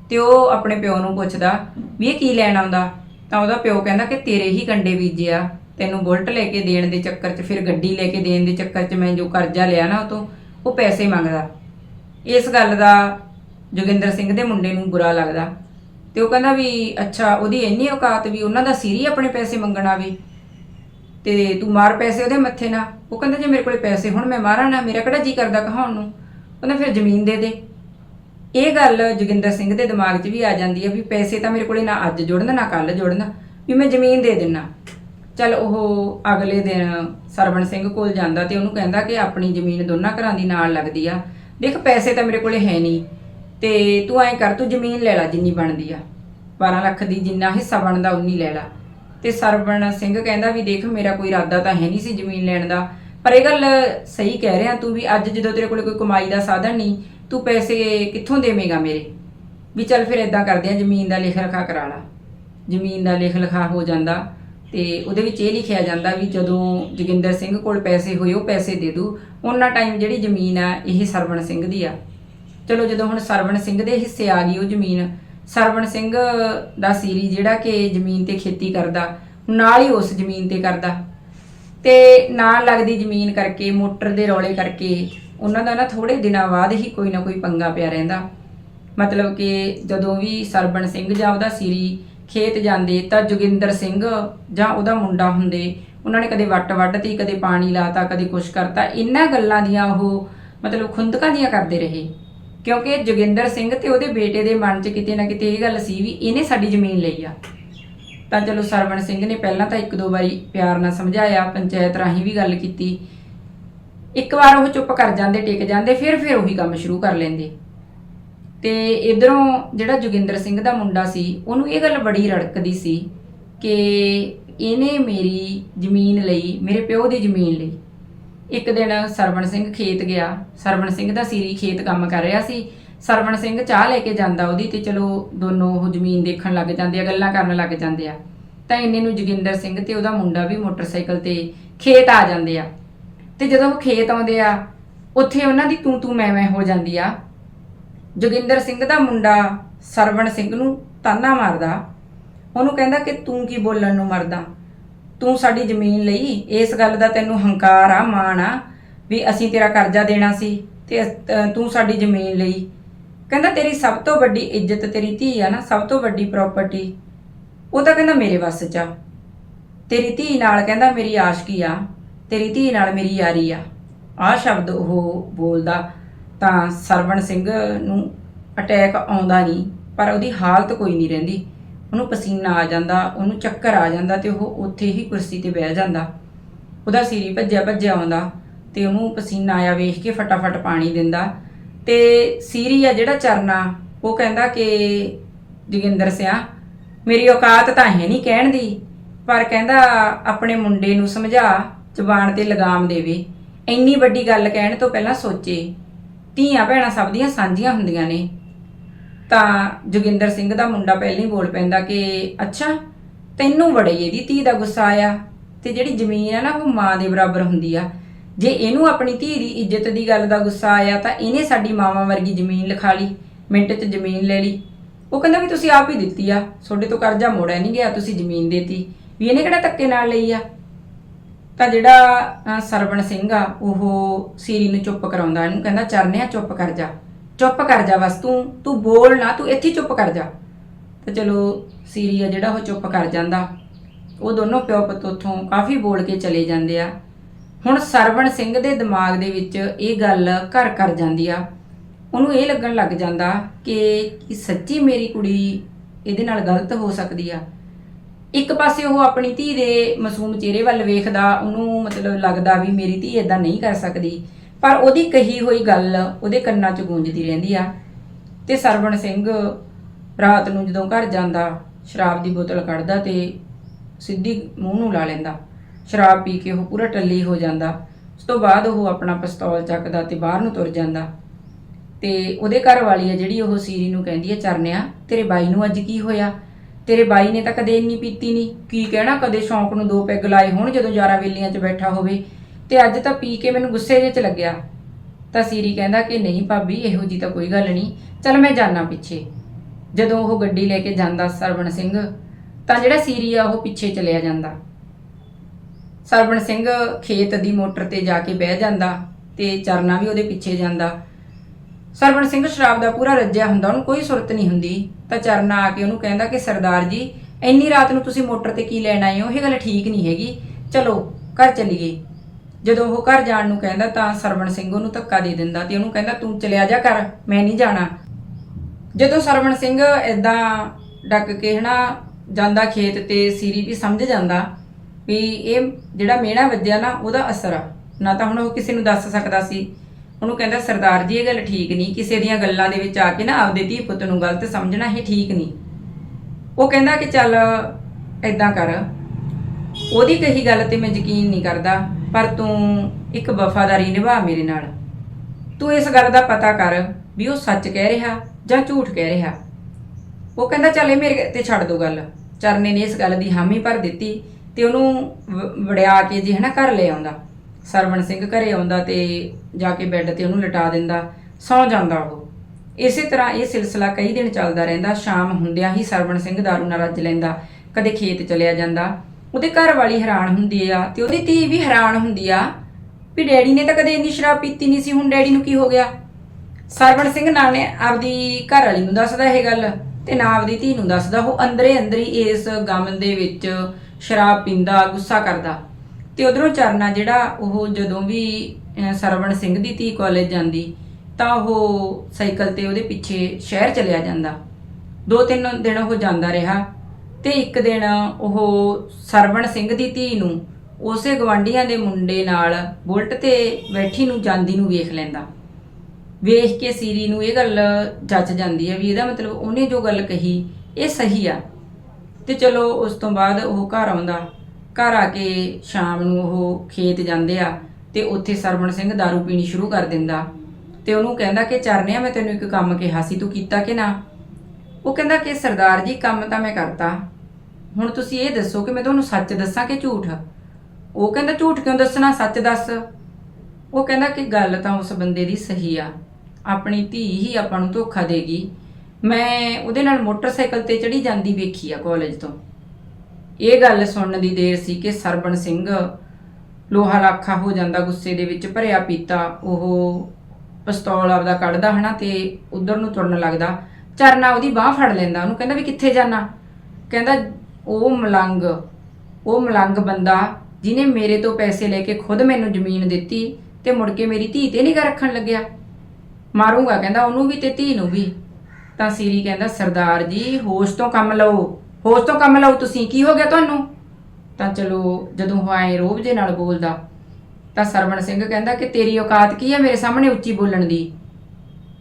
ਤੇ ਉਹ ਆਪਣੇ ਪਿਓ ਨੂੰ ਪੁੱਛਦਾ ਵੀ ਇਹ ਕੀ ਲੈਣ ਆਉਂਦਾ? ਤਾਂ ਉਹਦਾ ਪਿਓ ਕਹਿੰਦਾ ਕਿ ਤੇਰੇ ਹੀ ਕੰਡੇ ਬੀਜਿਆ। ਤੈਨੂੰ ਬੁਲਟ ਲੈ ਕੇ ਦੇਣ ਦੇ ਚੱਕਰ 'ਚ, ਫਿਰ ਗੱਡੀ ਲੈ ਕੇ ਦੇਣ ਦੇ ਚੱਕਰ 'ਚ ਮੈਂ ਜੋ ਕਰਜ਼ਾ ਲਿਆ ਨਾ ਉਹ ਤੋਂ ਉਹ ਪੈਸੇ ਮੰਗਦਾ। ਇਸ ਗੱਲ ਦਾ ਜੋਗਿੰਦਰ ਸਿੰਘ ਦੇ ਮੁੰਡੇ ਨੂੰ ਬੁਰਾ ਲੱਗਦਾ ਤੇ ਉਹ ਕਹਿੰਦਾ ਵੀ ਅੱਛਾ, ਉਹਦੀ ਇੰਨੀ ਔਕਾਤ ਵੀ ਉਹਨਾਂ ਦਾ ਸੀਰੀ ਆਪਣੇ ਪੈਸੇ ਮੰਗਣ ਆਵੇ। ਤੇ ਤੂੰ ਮਾਰ ਪੈਸੇ ਉਹਦੇ ਮੱਥੇ ਨਾ ਉਹ ਕਹਿੰਦਾ, ਜੇ ਮੇਰੇ ਕੋਲੇ ਪੈਸੇ ਹੁਣ ਮੈਂ ਮਾਰਾਂ ਨਾ, ਮੇਰਾ ਕਿਹੜਾ ਜੀ ਕਰਦਾ ਕਹਾਉਣ ਨੂੰ? ਕਹਿੰਦਾ, ਫਿਰ ਜ਼ਮੀਨ ਦੇ ਦੇ। ਇਹ ਗੱਲ ਜੋਗਿੰਦਰ ਸਿੰਘ ਦੇ ਦਿਮਾਗ 'ਚ ਵੀ ਆ ਜਾਂਦੀ ਹੈ ਵੀ ਪੈਸੇ ਤਾਂ ਮੇਰੇ ਕੋਲੇ ਨਾ ਅੱਜ ਜੁੜਨ, ਨਾ ਕੱਲ ਜੁੜਨ, ਵੀ ਮੈਂ ਜ਼ਮੀਨ ਦੇ ਦੇਣਾ ਚਲ ਉਹ ਅਗਲੇ ਦਿਨ ਸਰਵਣ ਸਿੰਘ ਕੋਲ ਜਾਂਦਾ ਤੇ ਉਹਨੂੰ ਕਹਿੰਦਾ ਕਿ ਆਪਣੀ ਜ਼ਮੀਨ ਦੋਨਾਂ ਘਰਾਂ ਦੀ ਨਾਲ ਲੱਗਦੀ ਆ। ਦੇਖ, ਪੈਸੇ ਤਾਂ ਮੇਰੇ ਕੋਲੇ ਹੈ ਨਹੀਂ। ਤੇ ਤੂੰ ਐਂ ਕਰ, ਤੂੰ ਜ਼ਮੀਨ ਲੈ ਲੈ ਜਿੰਨੀ ਬਣਦੀ ਆ। 12 ਲੱਖ ਦੀ ਜਿੰਨਾ ਹਿੱਸਾ ਬਣਦਾ, ਉਨੀ ਲੈ ਲੈ। ਤੇ ਸਰਵਣ ਸਿੰਘ ਕਹਿੰਦਾ ਵੀ ਦੇਖ ਮੇਰਾ ਕੋਈ ਇਰਾਦਾ ਤਾਂ ਹੈ ਨਹੀਂ ਸੀ ਜ਼ਮੀਨ ਲੈਣ ਦਾ। ਪਰ ਇਹ ਗੱਲ ਸਹੀ ਕਹਿ ਰਿਹਾ, ਤੂੰ ਵੀ ਅੱਜ ਜਦੋਂ ਤੇਰੇ ਕੋਲ ਕੋਈ ਕਮਾਈ ਦਾ ਸਾਧਨ ਨਹੀਂ, ਤੂੰ ਪੈਸੇ ਕਿੱਥੋਂ ਦੇਵੇਂਗਾ ਮੇਰੇ? ਵੀ ਚੱਲ ਫਿਰ ਇਦਾਂ ਕਰਦੇ ਆ ਜ਼ਮੀਨ ਦਾ ਲਿਖ ਲਿਖਾ ਕਰਾ ਲਾ। ਜ਼ਮੀਨ ਦਾ ਲਿਖ ਲਿਖਾ ਹੋ ਜਾਂਦਾ ਤੇ ਉਹਦੇ ਵਿੱਚ ਇਹ ਲਿਖਿਆ ਜਾਂਦਾ ਵੀ ਜਦੋਂ ਜੋਗਿੰਦਰ ਸਿੰਘ ਕੋਲ ਪੈਸੇ ਹੋਏ, ਉਹ ਪੈਸੇ ਦੇ ਦੂ। ਉਹਨਾਂ ਟਾਈਮ ਜਿਹੜੀ ਜ਼ਮੀਨ ਆ, ਇਹ ਸਰਵਣ ਸਿੰਘ ਦੀ ਆ। ਚਲੋ ਜਦੋਂ ਹੁਣ ਸਰਵਣ ਸਿੰਘ ਦੇ ਹਿੱਸੇ ਆ ਗਈ ਉਹ ਜ਼ਮੀਨ ਸਰਵਣ ਸਿੰਘ ਦਾ ਸੀਰੀ ਜਿਹੜਾ ਕਿ ਜ਼ਮੀਨ ਤੇ ਖੇਤੀ ਕਰਦਾ, ਨਾਲ ਹੀ ਉਸ ਜ਼ਮੀਨ ਤੇ ਕਰਦਾ। ਤੇ ਨਾਲ ਲੱਗਦੀ ਜ਼ਮੀਨ ਕਰਕੇ, ਮੋਟਰ ਦੇ ਰੌਲੇ ਕਰਕੇ, ਉਹਨਾਂ ਦਾ ਨਾ ਥੋੜੇ ਦਿਨਾਂ ਬਾਅਦ ਹੀ ਕੋਈ ਨਾ ਕੋਈ ਪੰਗਾ ਪਿਆ ਰਹਿੰਦਾ। ਮਤਲਬ ਕਿ ਜਦੋਂ ਵੀ ਸਰਬਣ ਸਿੰਘ ਜਾਂ ਉਹਦਾ ਸੀਰੀ ਖੇਤ ਜਾਂਦੇ ਤਾਂ ਜੋਗਿੰਦਰ ਸਿੰਘ ਜਾਂ ਉਹਦਾ ਮੁੰਡਾ ਹੁੰਦੇ, ਉਹਨਾਂ ਨੇ ਕਦੇ ਵੱਟ ਵੱਢਤੀ, ਕਦੇ ਪਾਣੀ ਲਾਤਾ, ਕਦੇ ਕੁਛ ਕਰਤਾ, ਇਹਨਾਂ ਗੱਲਾਂ ਦੀਆਂ ਉਹ ਮਤਲਬ ਖੁੰਦਕਾਂ ਦੀਆਂ ਕਰਦੇ ਰਹੇ। ਕਿਉਂਕਿ ਜੋਗਿੰਦਰ ਸਿੰਘ ਤੇ ਉਹਦੇ ਬੇਟੇ ਦੇ ਮਨ 'ਚ ਕਿਤੇ ਨਾ ਕਿਤੇ ਇਹ ਗੱਲ ਸੀ ਵੀ ਇਹਨੇ ਸਾਡੀ ਜ਼ਮੀਨ ਲਈ ਆ। ਤਾਂ ਚਲੋ ਸਰਵਣ ਸਿੰਘ ਨੇ ਪਹਿਲਾਂ ਤਾਂ ਇੱਕ ਦੋ ਵਾਰੀ ਪਿਆਰ ਨਾਲ ਸਮਝਾਇਆ, ਪੰਚਾਇਤ ਰਾਹੀਂ ਵੀ ਗੱਲ ਕੀਤੀ। ਇੱਕ ਵਾਰ ਉਹ ਚੁੱਪ ਕਰ ਜਾਂਦੇ, ਟਿਕ ਜਾਂਦੇ, ਫਿਰ ਫਿਰ ਉਹੀ ਕੰਮ ਸ਼ੁਰੂ ਕਰ ਲੈਂਦੇ। ਤੇ ਇਧਰੋਂ ਜਿਹੜਾ ਜੋਗਿੰਦਰ ਸਿੰਘ ਦਾ ਮੁੰਡਾ ਸੀ, ਉਹਨੂੰ ਇਹ ਗੱਲ ਬੜੀ ਰੜਕਦੀ ਸੀ ਕਿ ਇਹਨੇ ਮੇਰੀ ਜ਼ਮੀਨ ਲਈ, ਮੇਰੇ ਪਿਓ ਦੀ ਜ਼ਮੀਨ ਲਈ ਇੱਕ ਦਿਨ ਸਰਵਣ ਸਿੰਘ ਖੇਤ ਗਿਆ। ਸਰਵਣ ਸਿੰਘ ਦਾ ਸੀਰੀ ਖੇਤ ਕੰਮ ਕਰ ਰਿਹਾ ਸੀ। ਸਰਵਣ ਸਿੰਘ ਚਾਹ ਲੈ ਕੇ ਜਾਂਦਾ ਉਹਦੀ ਤੇ ਚਲੋ ਦੋਨੋਂ ਉਹ ਜ਼ਮੀਨ ਦੇਖਣ ਲੱਗ ਜਾਂਦੇ ਆ, ਗੱਲਾਂ ਕਰਨ ਲੱਗ ਜਾਂਦੇ ਆ। ਤਾਂ ਇੰਨੇ ਨੂੰ ਜੋਗਿੰਦਰ ਸਿੰਘ ਤੇ ਉਹਦਾ ਮੁੰਡਾ ਵੀ ਮੋਟਰਸਾਈਕਲ ਤੇ ਖੇਤ ਆ ਜਾਂਦੇ ਆ। ਤੇ ਜਦੋਂ ਉਹ ਖੇਤ ਆਉਂਦੇ ਆ, ਉੱਥੇ ਉਹਨਾਂ ਦੀ ਤੂੰ ਤੂੰ ਮੈਂ ਮੈਂ ਹੋ ਜਾਂਦੀ ਆ। ਜੋਗਿੰਦਰ ਸਿੰਘ ਦਾ ਮੁੰਡਾ ਸਰਵਣ ਸਿੰਘ ਨੂੰ ਤਾਨਾ ਮਾਰਦਾ। ਉਹਨੂੰ ਕਹਿੰਦਾ ਕਿ ਤੂੰ ਕੀ ਬੋਲਣ ਨੂੰ ਮਰਦਾ? ਤੂੰ ਸਾਡੀ ਜ਼ਮੀਨ ਲਈ ਇਸ ਗੱਲ ਦਾ ਤੈਨੂੰ ਹੰਕਾਰ ਆ, ਮਾਣ ਆ ਵੀ ਅਸੀਂ ਤੇਰਾ ਕਰਜ਼ਾ ਦੇਣਾ ਸੀ ਤੇ ਤੂੰ ਸਾਡੀ ਜ਼ਮੀਨ ਲਈ। ਕਹਿੰਦਾ ਤੇਰੀ ਸਭ ਤੋਂ ਵੱਡੀ ਇੱਜ਼ਤ ਤੇਰੀ ਧੀ ਆ ਨਾ, ਸਭ ਤੋਂ ਵੱਡੀ ਪ੍ਰਾਪਰਟੀ ਉਹ ਤਾਂ ਕਹਿੰਦਾ ਮੇਰੇ ਵੱਸ 'ਚ ਆ। ਤੇਰੀ ਧੀ ਨਾਲ ਕਹਿੰਦਾ ਮੇਰੀ ਆਸ਼ਕੀ ਆ? ਤੇਰੀ ਧੀ ਨਾਲ ਮੇਰੀ ਯਾਰੀ ਆ। ਆਹ ਸ਼ਬਦ ਉਹ ਬੋਲਦਾ ਤਾਂ ਸਰਵਣ ਸਿੰਘ ਨੂੰ ਅਟੈਕ ਆਉਂਦਾ ਨਹੀਂ, ਪਰ ਉਹਦੀ ਹਾਲਤ ਕੋਈ ਨਹੀਂ ਰਹਿੰਦੀ। ਉਹਨੂੰ ਪਸੀਨਾ ਆ ਜਾਂਦਾ, ਉਹਨੂੰ ਚੱਕਰ ਆ ਜਾਂਦਾ ਤੇ ਉਹ ਉੱਥੇ ਹੀ ਕੁਰਸੀ ਤੇ ਬਹਿ ਜਾਂਦਾ। ਉਹਦਾ ਸੀਰੀ ਭੱਜਿਆ ਭੱਜਿਆ ਆਉਂਦਾ ਤੇ ਉਹਨੂੰ ਪਸੀਨਾ ਆਇਆ ਵੇਖ ਕੇ ਫਟਾਫਟ ਪਾਣੀ ਦਿੰਦਾ। ਤੇ ਸੀਰੀ ਆ ਜਿਹੜਾ ਚਰਨਾ, ਉਹ ਕਹਿੰਦਾ ਕਿ ਜੋਗਿੰਦਰ ਸਿਆ, ਮੇਰੀ ਔਕਾਤ ਤਾਂ ਹੈ ਨਹੀਂ ਕਹਿਣ ਦੀ, ਪਰ ਕਹਿੰਦਾ ਆਪਣੇ ਮੁੰਡੇ ਨੂੰ ਸਮਝਾ, ਜ਼ਬਾਨ ਤੇ ਲਗਾਮ ਦੇਵੇ। ਇੰਨੀ ਵੱਡੀ ਗੱਲ ਕਹਿਣ ਤੋਂ ਪਹਿਲਾਂ ਸੋਚੇ। ਧੀਆਂ ਭੈਣਾਂ ਸਭ ਦੀਆਂ ਸਾਂਝੀਆਂ ਹੁੰਦੀਆਂ ਨੇ। ਤਾਂ ਜੋਗਿੰਦਰ ਸਿੰਘ ਦਾ ਮੁੰਡਾ ਪਹਿਲਾਂ ਹੀ ਬੋਲ ਪੈਂਦਾ ਕਿ ਅੱਛਾ, ਤੈਨੂੰ ਬੜੇ ਇਹਦੀ ਧੀ ਦਾ ਗੁੱਸਾ ਆਇਆ ਤੇ ਜਿਹੜੀ ਜ਼ਮੀਨ ਆ ਨਾ ਉਹ ਮਾਂ ਦੇ ਬਰਾਬਰ ਹੁੰਦੀ ਆ। ਜੇ ਇਹਨੂੰ ਆਪਣੀ ਧੀ ਦੀ ਇੱਜ਼ਤ ਦੀ ਗੱਲ ਦਾ ਗੁੱਸਾ ਆਇਆ ਤਾਂ ਇਹਨੇ ਸਾਡੀ ਮਾਵਾਂ ਵਰਗੀ ਜ਼ਮੀਨ ਲਿਖਾ ਲਈ, ਮਿੰਟ 'ਚ ਜ਼ਮੀਨ ਲੈ ਲਈ। ਉਹ ਕਹਿੰਦਾ ਵੀ ਤੁਸੀਂ ਆਪ ਹੀ ਦਿੱਤੀ ਆ, ਤੁਹਾਡੇ ਤੋਂ ਕਰਜ਼ਾ ਮੋੜਿਆ ਨਹੀਂ ਗਿਆ, ਤੁਸੀਂ ਜ਼ਮੀਨ ਦੇਤੀ, ਵੀ ਇਹਨੇ ਕਿਹੜਾ ਧੱਕੇ ਨਾਲ ਲਈ ਆ? ਤਾਂ ਜਿਹੜਾ ਸਰਵਣ ਸਿੰਘ ਆ, ਉਹ ਸੀਰੀ ਨੂੰ ਚੁੱਪ ਕਰਾਉਂਦਾ, ਇਹਨੂੰ ਕਹਿੰਦਾ ਚਰਨਿਆ ਚੁੱਪ ਕਰ ਜਾ। ਚੁੱਪ ਕਰ ਜਾ ਬਸ ਤੂੰ ਤੂੰ ਬੋਲ ਨਾ, ਤੂੰ ਇੱਥੇ ਹੀ ਚੁੱਪ ਕਰ ਜਾ। ਤਾਂ ਚਲੋ ਸੀਰੀ ਜਿਹੜਾ ਉਹ ਚੁੱਪ ਕਰ ਜਾਂਦਾ। ਉਹ ਦੋਨੋਂ ਪਿਓ ਪੁੱਤ ਉੱਥੋਂ ਕਾਫੀ ਬੋਲ ਕੇ ਚਲੇ ਜਾਂਦੇ ਆ। ਹੁਣ ਸਰਵਣ ਸਿੰਘ ਦੇ ਦਿਮਾਗ ਦੇ ਵਿੱਚ ਇਹ ਗੱਲ ਘਰ ਕਰ ਜਾਂਦੀ ਆ। ਉਹਨੂੰ ਇਹ ਲੱਗਣ ਲੱਗ ਜਾਂਦਾ ਕਿ ਕਿ ਸੱਚੀ ਮੇਰੀ ਕੁੜੀ ਇਹਦੇ ਨਾਲ ਗਲਤ ਹੋ ਸਕਦੀ ਆ। ਇੱਕ ਪਾਸੇ ਉਹ ਆਪਣੀ ਧੀ ਦੇ ਮਾਸੂਮ ਚਿਹਰੇ ਵੱਲ ਵੇਖਦਾ, ਉਹਨੂੰ ਮਤਲਬ ਲੱਗਦਾ ਵੀ ਮੇਰੀ ਧੀ ਇਦਾਂ ਨਹੀਂ ਕਰ ਸਕਦੀ। ਪਰ ਉਹਦੀ ਕਹੀ ਹੋਈ ਗੱਲ ਉਹਦੇ ਕੰਨਾਂ 'ਚ ਗੂੰਜਦੀ ਰਹਿੰਦੀ ਆ। ਤੇ ਸਰਵਣ ਸਿੰਘ ਰਾਤ ਨੂੰ ਜਦੋਂ ਘਰ ਜਾਂਦਾ, ਸ਼ਰਾਬ ਦੀ ਬੋਤਲ ਕੱਢਦਾ ਤੇ ਸਿੱਧੀ ਮੂੰਹ ਨੂੰ ਲਾ ਲੈਂਦਾ। ਸ਼ਰਾਬ ਪੀ ਕੇ ਉਹ ਪੂਰਾ ਟੱਲੀ ਹੋ ਜਾਂਦਾ। ਉਸ ਤੋਂ ਬਾਅਦ ਉਹ ਆਪਣਾ ਪਿਸਤੌਲ ਚੱਕਦਾ ਤੇ ਬਾਹਰ ਨੂੰ ਤੁਰ ਜਾਂਦਾ। ਤੇ ਉਹਦੇ ਘਰ ਵਾਲੀ ਆ ਜਿਹੜੀ ਉਹ ਸੀਰੀ ਨੂੰ ਕਹਿੰਦੀ ਹੈ ਚਰਨਿਆ, ਤੇਰੇ ਬਾਈ ਨੂੰ ਅੱਜ ਕੀ ਹੋਇਆ? ਤੇਰੇ ਬਾਈ ਨੇ ਤਾਂ ਕਦੇ ਇੰਨੀ ਪੀਤੀ ਨਹੀਂ ਕੀ ਕਹਿਣਾ, ਕਦੇ ਸ਼ੌਂਕ ਨੂੰ ਦੋ ਪੈਗ ਲਾਏ ਹੋਣ ਜਦੋਂ ਯਾਰਾਂ ਵੇਲੀਆਂ 'ਚ ਬੈਠਾ ਹੋਵੇ। ਤੇ ਅੱਜ ਤਾਂ ਪੀ ਕੇ ਮੈਨੂੰ ਗੁੱਸੇ ਜਿਹੇ 'ਚ ਲੱਗਿਆ। ਤਾਂ ਸੀਰੀ ਕਹਿੰਦਾ ਕਿ ਨਹੀਂ ਭਾਬੀ, ਇਹੋ ਜੀ ਤਾਂ ਕੋਈ ਗੱਲ ਨਹੀਂ। ਚਲ ਮੈਂ ਜਾਣਾ ਪਿੱਛੇ। ਜਦੋਂ ਉਹ ਗੱਡੀ ਲੈ ਕੇ ਜਾਂਦਾ ਸਰਵਣ ਸਿੰਘ, ਤਾਂ ਜਿਹੜਾ ਸੀਰੀ ਆ ਉਹ ਪਿੱਛੇ ਚਲਿਆ ਜਾਂਦਾ। ਸਰਵਣ ਸਿੰਘ ਖੇਤ ਦੀ ਮੋਟਰ ਤੇ ਜਾ ਕੇ ਬਹਿ ਜਾਂਦਾ ਤੇ ਚਰਨਾ ਵੀ ਉਹਦੇ ਪਿੱਛੇ ਜਾਂਦਾ। ਸਰਵਣ ਸਿੰਘ ਸ਼ਰਾਬ ਦਾ ਪੂਰਾ ਰੱਜਿਆ ਹੁੰਦਾ, ਉਹਨੂੰ ਕੋਈ ਸੁਰਤ ਨਹੀਂ ਹੁੰਦੀ। ਤਾਂ ਚਰਨਾ ਆ ਕੇ ਉਹਨੂੰ ਕਹਿੰਦਾ ਕਿ ਸਰਦਾਰ ਜੀ, ਇੰਨੀ ਰਾਤ ਨੂੰ ਤੁਸੀਂ ਮੋਟਰ ਤੇ ਕੀ ਲੈਣ ਆਏ ਹੋ? ਇਹ ਗੱਲ ਠੀਕ ਨਹੀਂ ਹੈਗੀ। ਚਲੋ, ਘਰ ਚੱਲੀਏ। ਜਦੋਂ ਉਹ ਘਰ ਜਾਣ ਨੂੰ ਕਹਿੰਦਾ ਤਾਂ ਸਰਵਣ ਸਿੰਘ ਉਹਨੂੰ ਧੱਕਾ ਦੇ ਦਿੰਦਾ ਤੇ ਉਹਨੂੰ ਕਹਿੰਦਾ, ਤੂੰ ਚਲਿਆ ਜਾ ਕਰ ਮੈਂ ਨਹੀਂ ਜਾਣਾ। ਜਦੋਂ ਸਰਵਣ ਸਿੰਘ ਇਦਾਂ ਡੱਕ ਕੇ ਹਨਾ ਜਾਂਦਾ ਖੇਤ ਤੇ ਸੀਰੀ ਵੀ ਸਮਝ ਜਾਂਦਾ ਵੀ ਇਹ ਜਿਹੜਾ ਮਿਹਣਾ ਵੱਜਿਆ ਨਾ, ਉਹਦਾ ਅਸਰ ਆ। ਨਾ ਤਾਂ ਹੁਣ ਉਹ ਕਿਸੇ ਨੂੰ ਦੱਸ ਸਕਦਾ ਸੀ। ਉਹਨੂੰ ਕਹਿੰਦਾ, ਸਰਦਾਰ ਜੀ, ਇਹ ਗੱਲ ਠੀਕ ਨਹੀਂ। ਕਿਸੇ ਦੀਆਂ ਗੱਲਾਂ ਦੇ ਵਿੱਚ ਆ ਕੇ ਨਾ ਆਪਦੇ ਧੀ ਪੁੱਤ ਨੂੰ ਗਲਤ ਸਮਝਣਾ ਇਹ ਠੀਕ ਨਹੀਂ। ਉਹ ਕਹਿੰਦਾ ਕਿ ਚੱਲ ਇਦਾਂ ਕਰ। ਉਹਦੀ ਕਹੀ ਗੱਲ ਤੇ ਮੈਂ ਯਕੀਨ ਨਹੀਂ ਕਰਦਾ। ਪਰ ਤੂੰ ਇੱਕ ਵਫਾਦਾਰੀ ਨਿਭਾ ਮੇਰੇ ਨਾਲ। ਤੂੰ ਇਸ ਗੱਲ ਦਾ ਪਤਾ ਕਰ ਵੀ ਉਹ ਸੱਚ ਕਹਿ ਰਿਹਾ ਜਾਂ ਝੂਠ ਕਹਿ ਰਿਹਾ। ਉਹ ਕਹਿੰਦਾ, ਚੱਲ ਇਹ ਮੇਰੇ ਤੇ ਛੱਡ ਦੋ ਗੱਲ। ਚਰਨੇ ਨੇ ਇਸ ਗੱਲ ਦੀ ਹਾਮੀ ਭਰ ਦਿੱਤੀ ਤੇ ਉਹਨੂੰ ਵ- ਵੜਿਆ ਕੇ ਜੀ ਹਨਾ ਘਰ ਲੈ ਆਉਂਦਾ। ਸਰਵਣ ਸਿੰਘ ਘਰੇ ਆਉਂਦਾ ਤੇ ਜਾ ਕੇ ਬੈੱਡ ਤੇ ਉਹਨੂੰ ਲਟਾ ਦਿੰਦਾ, ਸੌ ਜਾਂਦਾ ਉਹ। ਇਸੇ ਤਰ੍ਹਾਂ ਇਹ ਸਿਲਸਿਲਾ ਕਈ ਦਿਨ ਚੱਲਦਾ ਰਹਿੰਦਾ, ਸ਼ਾਮ ਹੁੰਦਿਆਂ ਹੀ ਸਰਵਣ ਸਿੰਘ ਦਾਰੂ ਨਾਲ ਰੱਜ ਲੈਂਦਾ, ਕਦੇ ਖੇਤ ਚਲਿਆ ਜਾਂਦਾ ਉਹਦੇ ਘਰ ਵਾਲੀ ਹੈਰਾਨ ਹੁੰਦੀ ਆ ਤੇ ਉਹਦੀ ਧੀ ਵੀ ਹੈਰਾਨ ਹੁੰਦੀ ਆ ਵੀ ਡੈਡੀ ਨੇ ਤਾਂ ਕਦੇ ਇੰਨੀ ਸ਼ਰਾਬ ਪੀਤੀ ਨਹੀਂ ਸੀ, ਹੁਣ ਡੈਡੀ ਨੂੰ ਕੀ ਹੋ ਗਿਆ? ਸਰਵਣ ਸਿੰਘ ਨਾਲ ਨੇ ਆਪਦੀ ਘਰ ਵਾਲੀ ਨੂੰ ਦੱਸਦਾ ਇਹ ਗੱਲ ਤੇ ਨਾ ਆਪਦੀ ਧੀ ਨੂੰ ਦੱਸਦਾ, ਉਹ ਅੰਦਰੇ ਅੰਦਰ ਹੀ ਇਸ ਗਮ ਦੇ ਵਿੱਚ ਸ਼ਰਾਬ ਪੀਂਦਾ, ਗੁੱਸਾ ਕਰਦਾ। ਤੇ ਉਧਰੋਂ ਚਰਨਾ ਜਿਹੜਾ ਉਹ ਜਦੋਂ ਵੀ ਸਰਵਣ ਸਿੰਘ ਦੀ ਧੀ ਕਾਲਜ ਜਾਂਦੀ, ਤਾਂ ਉਹ ਸਾਈਕਲ ਤੇ ਉਹਦੇ ਪਿੱਛੇ ਸ਼ਹਿਰ ਚਲਿਆ ਜਾਂਦਾ। ਦੋ ਤਿੰਨ ਦਿਨ ਉਹ ਜਾਂਦਾ ਰਿਹਾ। ਤੇ ਇੱਕ ਦਿਨ ਉਹ ਸਰਵਣ ਸਿੰਘ ਦੀ ਧੀ ਨੂੰ ਉਸੇ ਗਵਾਂਢੀਆਂ ਦੇ ਮੁੰਡੇ ਨਾਲ ਬੁਲਟ ਤੇ ਬੈਠੀ ਨੂੰ ਜਾਂਦੀ ਨੂੰ ਵੇਖ ਲੈਂਦਾ। ਵੇਖ ਕੇ ਸੀਰੀ ਨੂੰ ਇਹ ਗੱਲ ਜੱਜ ਜਾਂਦੀ ਹੈ ਵੀ ਇਹਦਾ ਮਤਲਬ ਉਹਨੇ ਜੋ ਗੱਲ ਕਹੀ ਇਹ ਸਹੀ ਆ। ਤੇ ਚਲੋ ਉਸ ਤੋਂ ਬਾਅਦ ਉਹ ਘਰ ਆਉਂਦਾ। ਘਰ ਆ ਕੇ ਸ਼ਾਮ ਨੂੰ ਉਹ ਖੇਤ ਜਾਂਦੇ ਆ ਤੇ ਉੱਥੇ ਸਰਵਣ ਸਿੰਘ दारू ਪੀਣੀ ਸ਼ੁਰੂ ਕਰ ਦਿੰਦਾ। ਤੇ ਉਹਨੂੰ ਕਹਿੰਦਾ ਕਿ ਚਰਨਿਆ, ਮੈਂ ਤੈਨੂੰ ਇੱਕ ਕੰਮ ਕਿਹਾ ਸੀ, ਤੂੰ ਕੀਤਾ ਕਿ ਨਾ? ਉਹ ਕਹਿੰਦਾ ਕਿ ਸਰਦਾਰ ਜੀ, ਕੰਮ ਤਾਂ ਮੈਂ ਕਰਤਾ। ਹੁਣ ਤੁਸੀਂ ਇਹ ਦੱਸੋ ਕਿ ਮੈਂ ਤੁਹਾਨੂੰ ਸੱਚ ਦੱਸਾਂ ਕਿ ਝੂਠ? ਉਹ ਕਹਿੰਦਾ ਝੂਠ ਕਿਉਂ ਦੱਸਣਾ? ਸੱਚ ਦੱਸ। ਉਹ ਕਹਿੰਦਾ ਕਿ ਗੱਲ ਤਾਂ ਉਸ ਬੰਦੇ ਦੀ ਸਹੀ ਆ। ਆਪਣੀ ਧੀ ਹੀ ਆਪਾਂ ਨੂੰ ਧੋਖਾ ਦੇਗੀ। ਮੈਂ ਉਹਦੇ ਨਾਲ ਮੋਟਰਸਾਈਕਲ ਤੇ ਚੜੀ ਜਾਂਦੀ ਵੇਖੀ ਆ ਕਾਲਜ ਤੋਂ। ਇਹ ਗੱਲ ਸੁਣਨ ਦੀ ਦੇਰ ਸੀ ਕਿ ਸਰਬਣ ਸਿੰਘ ਲੋਹਾ ਲਾਖਾ ਹੋ ਜਾਂਦਾ ਗੁੱਸੇ ਦੇ ਵਿੱਚ ਭਰਿਆ ਪੀਤਾ। ਉਹ ਪਿਸਤੌਲ ਆਪਦਾ ਕੱਢਦਾ ਹਨਾ ਤੇ ਉਧਰ ਨੂੰ ਤੁਰਨ ਲੱਗਦਾ। ਚਰਨਾ ਉਹਦੀ ਬਾਹ ਫੜ ਲੈਂਦਾ। ਉਹਨੂੰ ਕਹਿੰਦਾ ਵੀ ਕਿੱਥੇ ਜਾਣਾ? ਕਹਿੰਦਾ ਉਹ ਮਲੰਗ ਉਹ ਮਲੰਗ ਬੰਦਾ ਜਿਹਨੇ ਮੇਰੇ ਤੋਂ ਪੈਸੇ ਲੈ ਕੇ ਖੁਦ ਮੈਨੂੰ ਜ਼ਮੀਨ ਦਿੱਤੀ ਤੇ ਮੁੜ ਕੇ ਮੇਰੀ ਧੀ ਤੇ ਨਿਗਾ ਰੱਖਣ ਲੱਗਿਆ। ਮਾਰੂਗਾ ਕਹਿੰਦਾ ਉਹਨੂੰ ਵੀ ਤੇ ਧੀ ਨੂੰ ਵੀ। ਤਾਂ ਸੀਰੀ ਕਹਿੰਦਾ, ਸਰਦਾਰ ਜੀ, ਹੋਸ਼ ਤੋਂ ਕੰਮ ਲਓ, ਹੋਸ਼ ਤੋਂ ਕੰਮ ਲਓ ਤੁਸੀਂ, ਕੀ ਹੋ ਗਿਆ ਤੁਹਾਨੂੰ? ਤਾਂ ਚਲੋ ਜਦੋਂ ਉਹ ਆਏ ਰੋਬ ਜੇ ਨਾਲ ਬੋਲਦਾ, ਤਾਂ ਸਰਵਣ ਸਿੰਘ ਕਹਿੰਦਾ ਕਿ ਤੇਰੀ ਔਕਾਤ ਕੀ ਹੈ ਮੇਰੇ ਸਾਹਮਣੇ ਉੱਚੀ ਬੋਲਣ ਦੀ?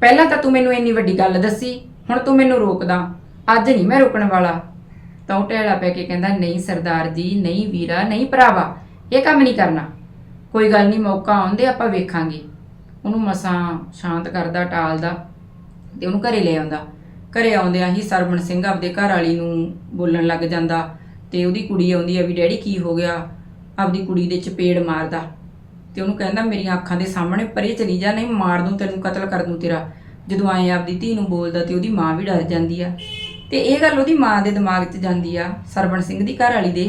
ਪਹਿਲਾਂ ਤਾਂ ਤੂੰ ਮੈਨੂੰ ਇੰਨੀ ਵੱਡੀ ਗੱਲ ਦੱਸੀ, ਹੁਣ ਤੂੰ ਮੈਨੂੰ ਰੋਕਦਾ। ਅੱਜ ਨਹੀਂ ਮੈਂ ਰੋਕਣ ਵਾਲਾ। ਤਾਂ ਉਹ ਟਹਿਲਾ ਪੈ ਕੇ ਕਹਿੰਦਾ, ਨਹੀਂ ਸਰਦਾਰ ਜੀ, ਨਹੀਂ ਵੀਰਾ, ਨਹੀਂ ਭਰਾਵਾ, ਇਹ ਕੰਮ ਨਹੀਂ ਕਰਨਾ। ਕੋਈ ਗੱਲ ਨਹੀਂ, ਮੌਕਾ ਆਉਂਦੇ ਆਪਾਂ ਵੇਖਾਂਗੇ। ਉਹਨੂੰ ਮਸਾਂ ਸ਼ਾਂਤ ਕਰਦਾ, ਟਾਲਦਾ ਤੇ ਉਹਨੂੰ ਘਰੇ ਲੈ ਆਉਂਦਾ। ਘਰੇ ਆਉਂਦਿਆਂ ਹੀ ਸਰਵਣ ਸਿੰਘ ਆਪਦੇ ਘਰ ਵਾਲੀ ਨੂੰ ਬੋਲਣ ਲੱਗ ਜਾਂਦਾ ਤੇ ਉਹਦੀ ਕੁੜੀ ਆਉਂਦੀ ਆ ਵੀ, ਡੈਡੀ, ਕੀ ਹੋ ਗਿਆ? ਆਪਦੀ ਕੁੜੀ ਦੇ ਚਪੇੜ ਮਾਰਦਾ ਤੇ ਉਹਨੂੰ ਕਹਿੰਦਾ, ਮੇਰੀਆਂ ਅੱਖਾਂ ਦੇ ਸਾਹਮਣੇ ਪਰੇ ਚਲੀ ਜਾ, ਨਹੀਂ ਮਾਰ ਦੂੰ ਤੈਨੂੰ, ਕਤਲ ਕਰ ਦੂੰ ਤੇਰਾ। ਜਦੋਂ ਆਏ ਆਪਦੀ ਧੀ ਨੂੰ ਬੋਲਦਾ ਤੇ ਉਹਦੀ ਮਾਂ ਵੀ ਡਰ ਜਾਂਦੀ ਆ। ਤੇ ਇਹ ਗੱਲ ਉਹਦੀ ਮਾਂ ਦੇ ਦਿਮਾਗ 'ਚ ਜਾਂਦੀ ਆ, ਸਰਵਣ ਸਿੰਘ ਦੀ ਘਰ ਵਾਲੀ ਦੇ,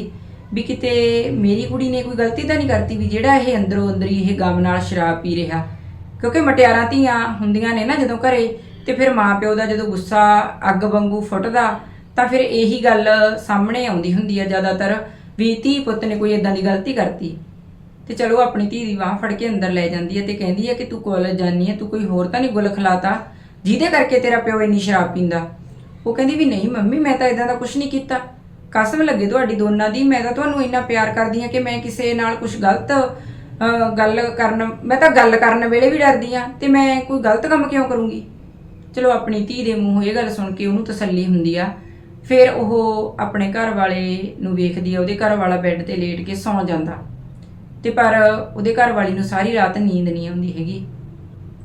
ਵੀ ਕਿਤੇ ਮੇਰੀ ਕੁੜੀ ਨੇ ਕੋਈ ਗਲਤੀ ਤਾਂ ਨਹੀਂ ਕਰਤੀ ਵੀ ਜਿਹੜਾ ਇਹ ਅੰਦਰੋਂ ਅੰਦਰੀ ਇਹ ਗਮ ਨਾਲ ਸ਼ਰਾਬ ਪੀ ਰਿਹਾ? ਕਿਉਂਕਿ ਮਟਿਆਰਾਂ ਧੀਆਂ ਹੁੰਦੀਆਂ ਨੇ ਨਾ ਜਦੋਂ ਘਰੇ, ਤੇ ਫਿਰ ਮਾਪਿਓ ਦਾ ਜਦੋਂ ਗੁੱਸਾ ਅੱਗ ਵਾਂਗੂ ਫੁੱਟਦਾ, ਤਾਂ ਫਿਰ ਇਹੀ ਗੱਲ ਸਾਹਮਣੇ ਆਉਂਦੀ ਹੁੰਦੀ ਆ ਜ਼ਿਆਦਾਤਰ, ਵੀ ਧੀ ਪੁੱਤ ਨੇ ਕੋਈ ਇਦਾਂ ਦੀ ਗਲਤੀ ਕਰਤੀ। ਤੇ ਚਲੋ ਆਪਣੀ ਧੀ ਦੀ ਬਾਹ ਫੜ ਕੇ ਅੰਦਰ ਲੈ ਜਾਂਦੀ ਹੈ ਤੇ ਕਹਿੰਦੀ ਹੈ ਕਿ ਤੂੰ ਕਾਲਜ ਜਾਨੀ ਹੈ ਤੂੰ ਕੋਈ ਹੋਰ ਤਾਂ ਨਹੀਂ ਗੁਲ ਖਲਾਤਾ, ਜਿਹਦੇ ਕਰਕੇ ਤੇਰਾ ਪਿਓ ਇੰਨੀ ਸ਼ਰਾਬ ਪੀਂਦਾ? ਉਹ ਕਹਿੰਦੀ ਵੀ ਨਹੀਂ ਮੰਮੀ ਮੈਂ ਤਾਂ ਇਦਾਂ ਦਾ ਕੁਝ ਨਹੀਂ ਕੀਤਾ। ਕਸਮ ਲੱਗੇ ਤੁਹਾਡੀ ਦੋਨਾਂ ਦੀ ਮੈਂ ਤਾਂ ਤੁਹਾਨੂੰ ਇੰਨਾ ਪਿਆਰ ਕਰਦੀ ਹਾਂ ਕਿ ਮੈਂ ਕਿਸੇ ਨਾਲ ਕੁਝ ਗਲਤ ਅਹ, ਗੱਲ ਕਰਨ ਮੈਂ ਤਾਂ ਗੱਲ ਕਰਨ ਵੇਲੇ ਵੀ ਡਰਦੀ ਹਾਂ ਤੇ ਮੈਂ ਕੋਈ ਗਲਤ ਕੰਮ ਕਿਉਂ ਕਰੂੰਗੀ? ਚਲੋ ਆਪਣੀ ਧੀ ਦੇ ਮੂੰਹੋਂ ਇਹ ਗੱਲ ਸੁਣ ਕੇ ਉਹਨੂੰ ਤਸੱਲੀ ਹੁੰਦੀ ਆ। ਫਿਰ ਉਹ ਆਪਣੇ ਘਰ ਵਾਲੇ ਨੂੰ ਵੇਖਦੀ ਆ ਉਹਦੇ ਘਰ ਵਾਲਾ ਬੈੱਡ ਤੇ ਲੇਟ ਕੇ ਸੌਂ ਜਾਂਦਾ। ਤੇ ਪਰ ਉਹਦੇ ਘਰ ਵਾਲੀ ਨੂੰ ਸਾਰੀ ਰਾਤ ਨੀਂਦ ਨਹੀਂ ਆਉਂਦੀ ਹੈਗੀ।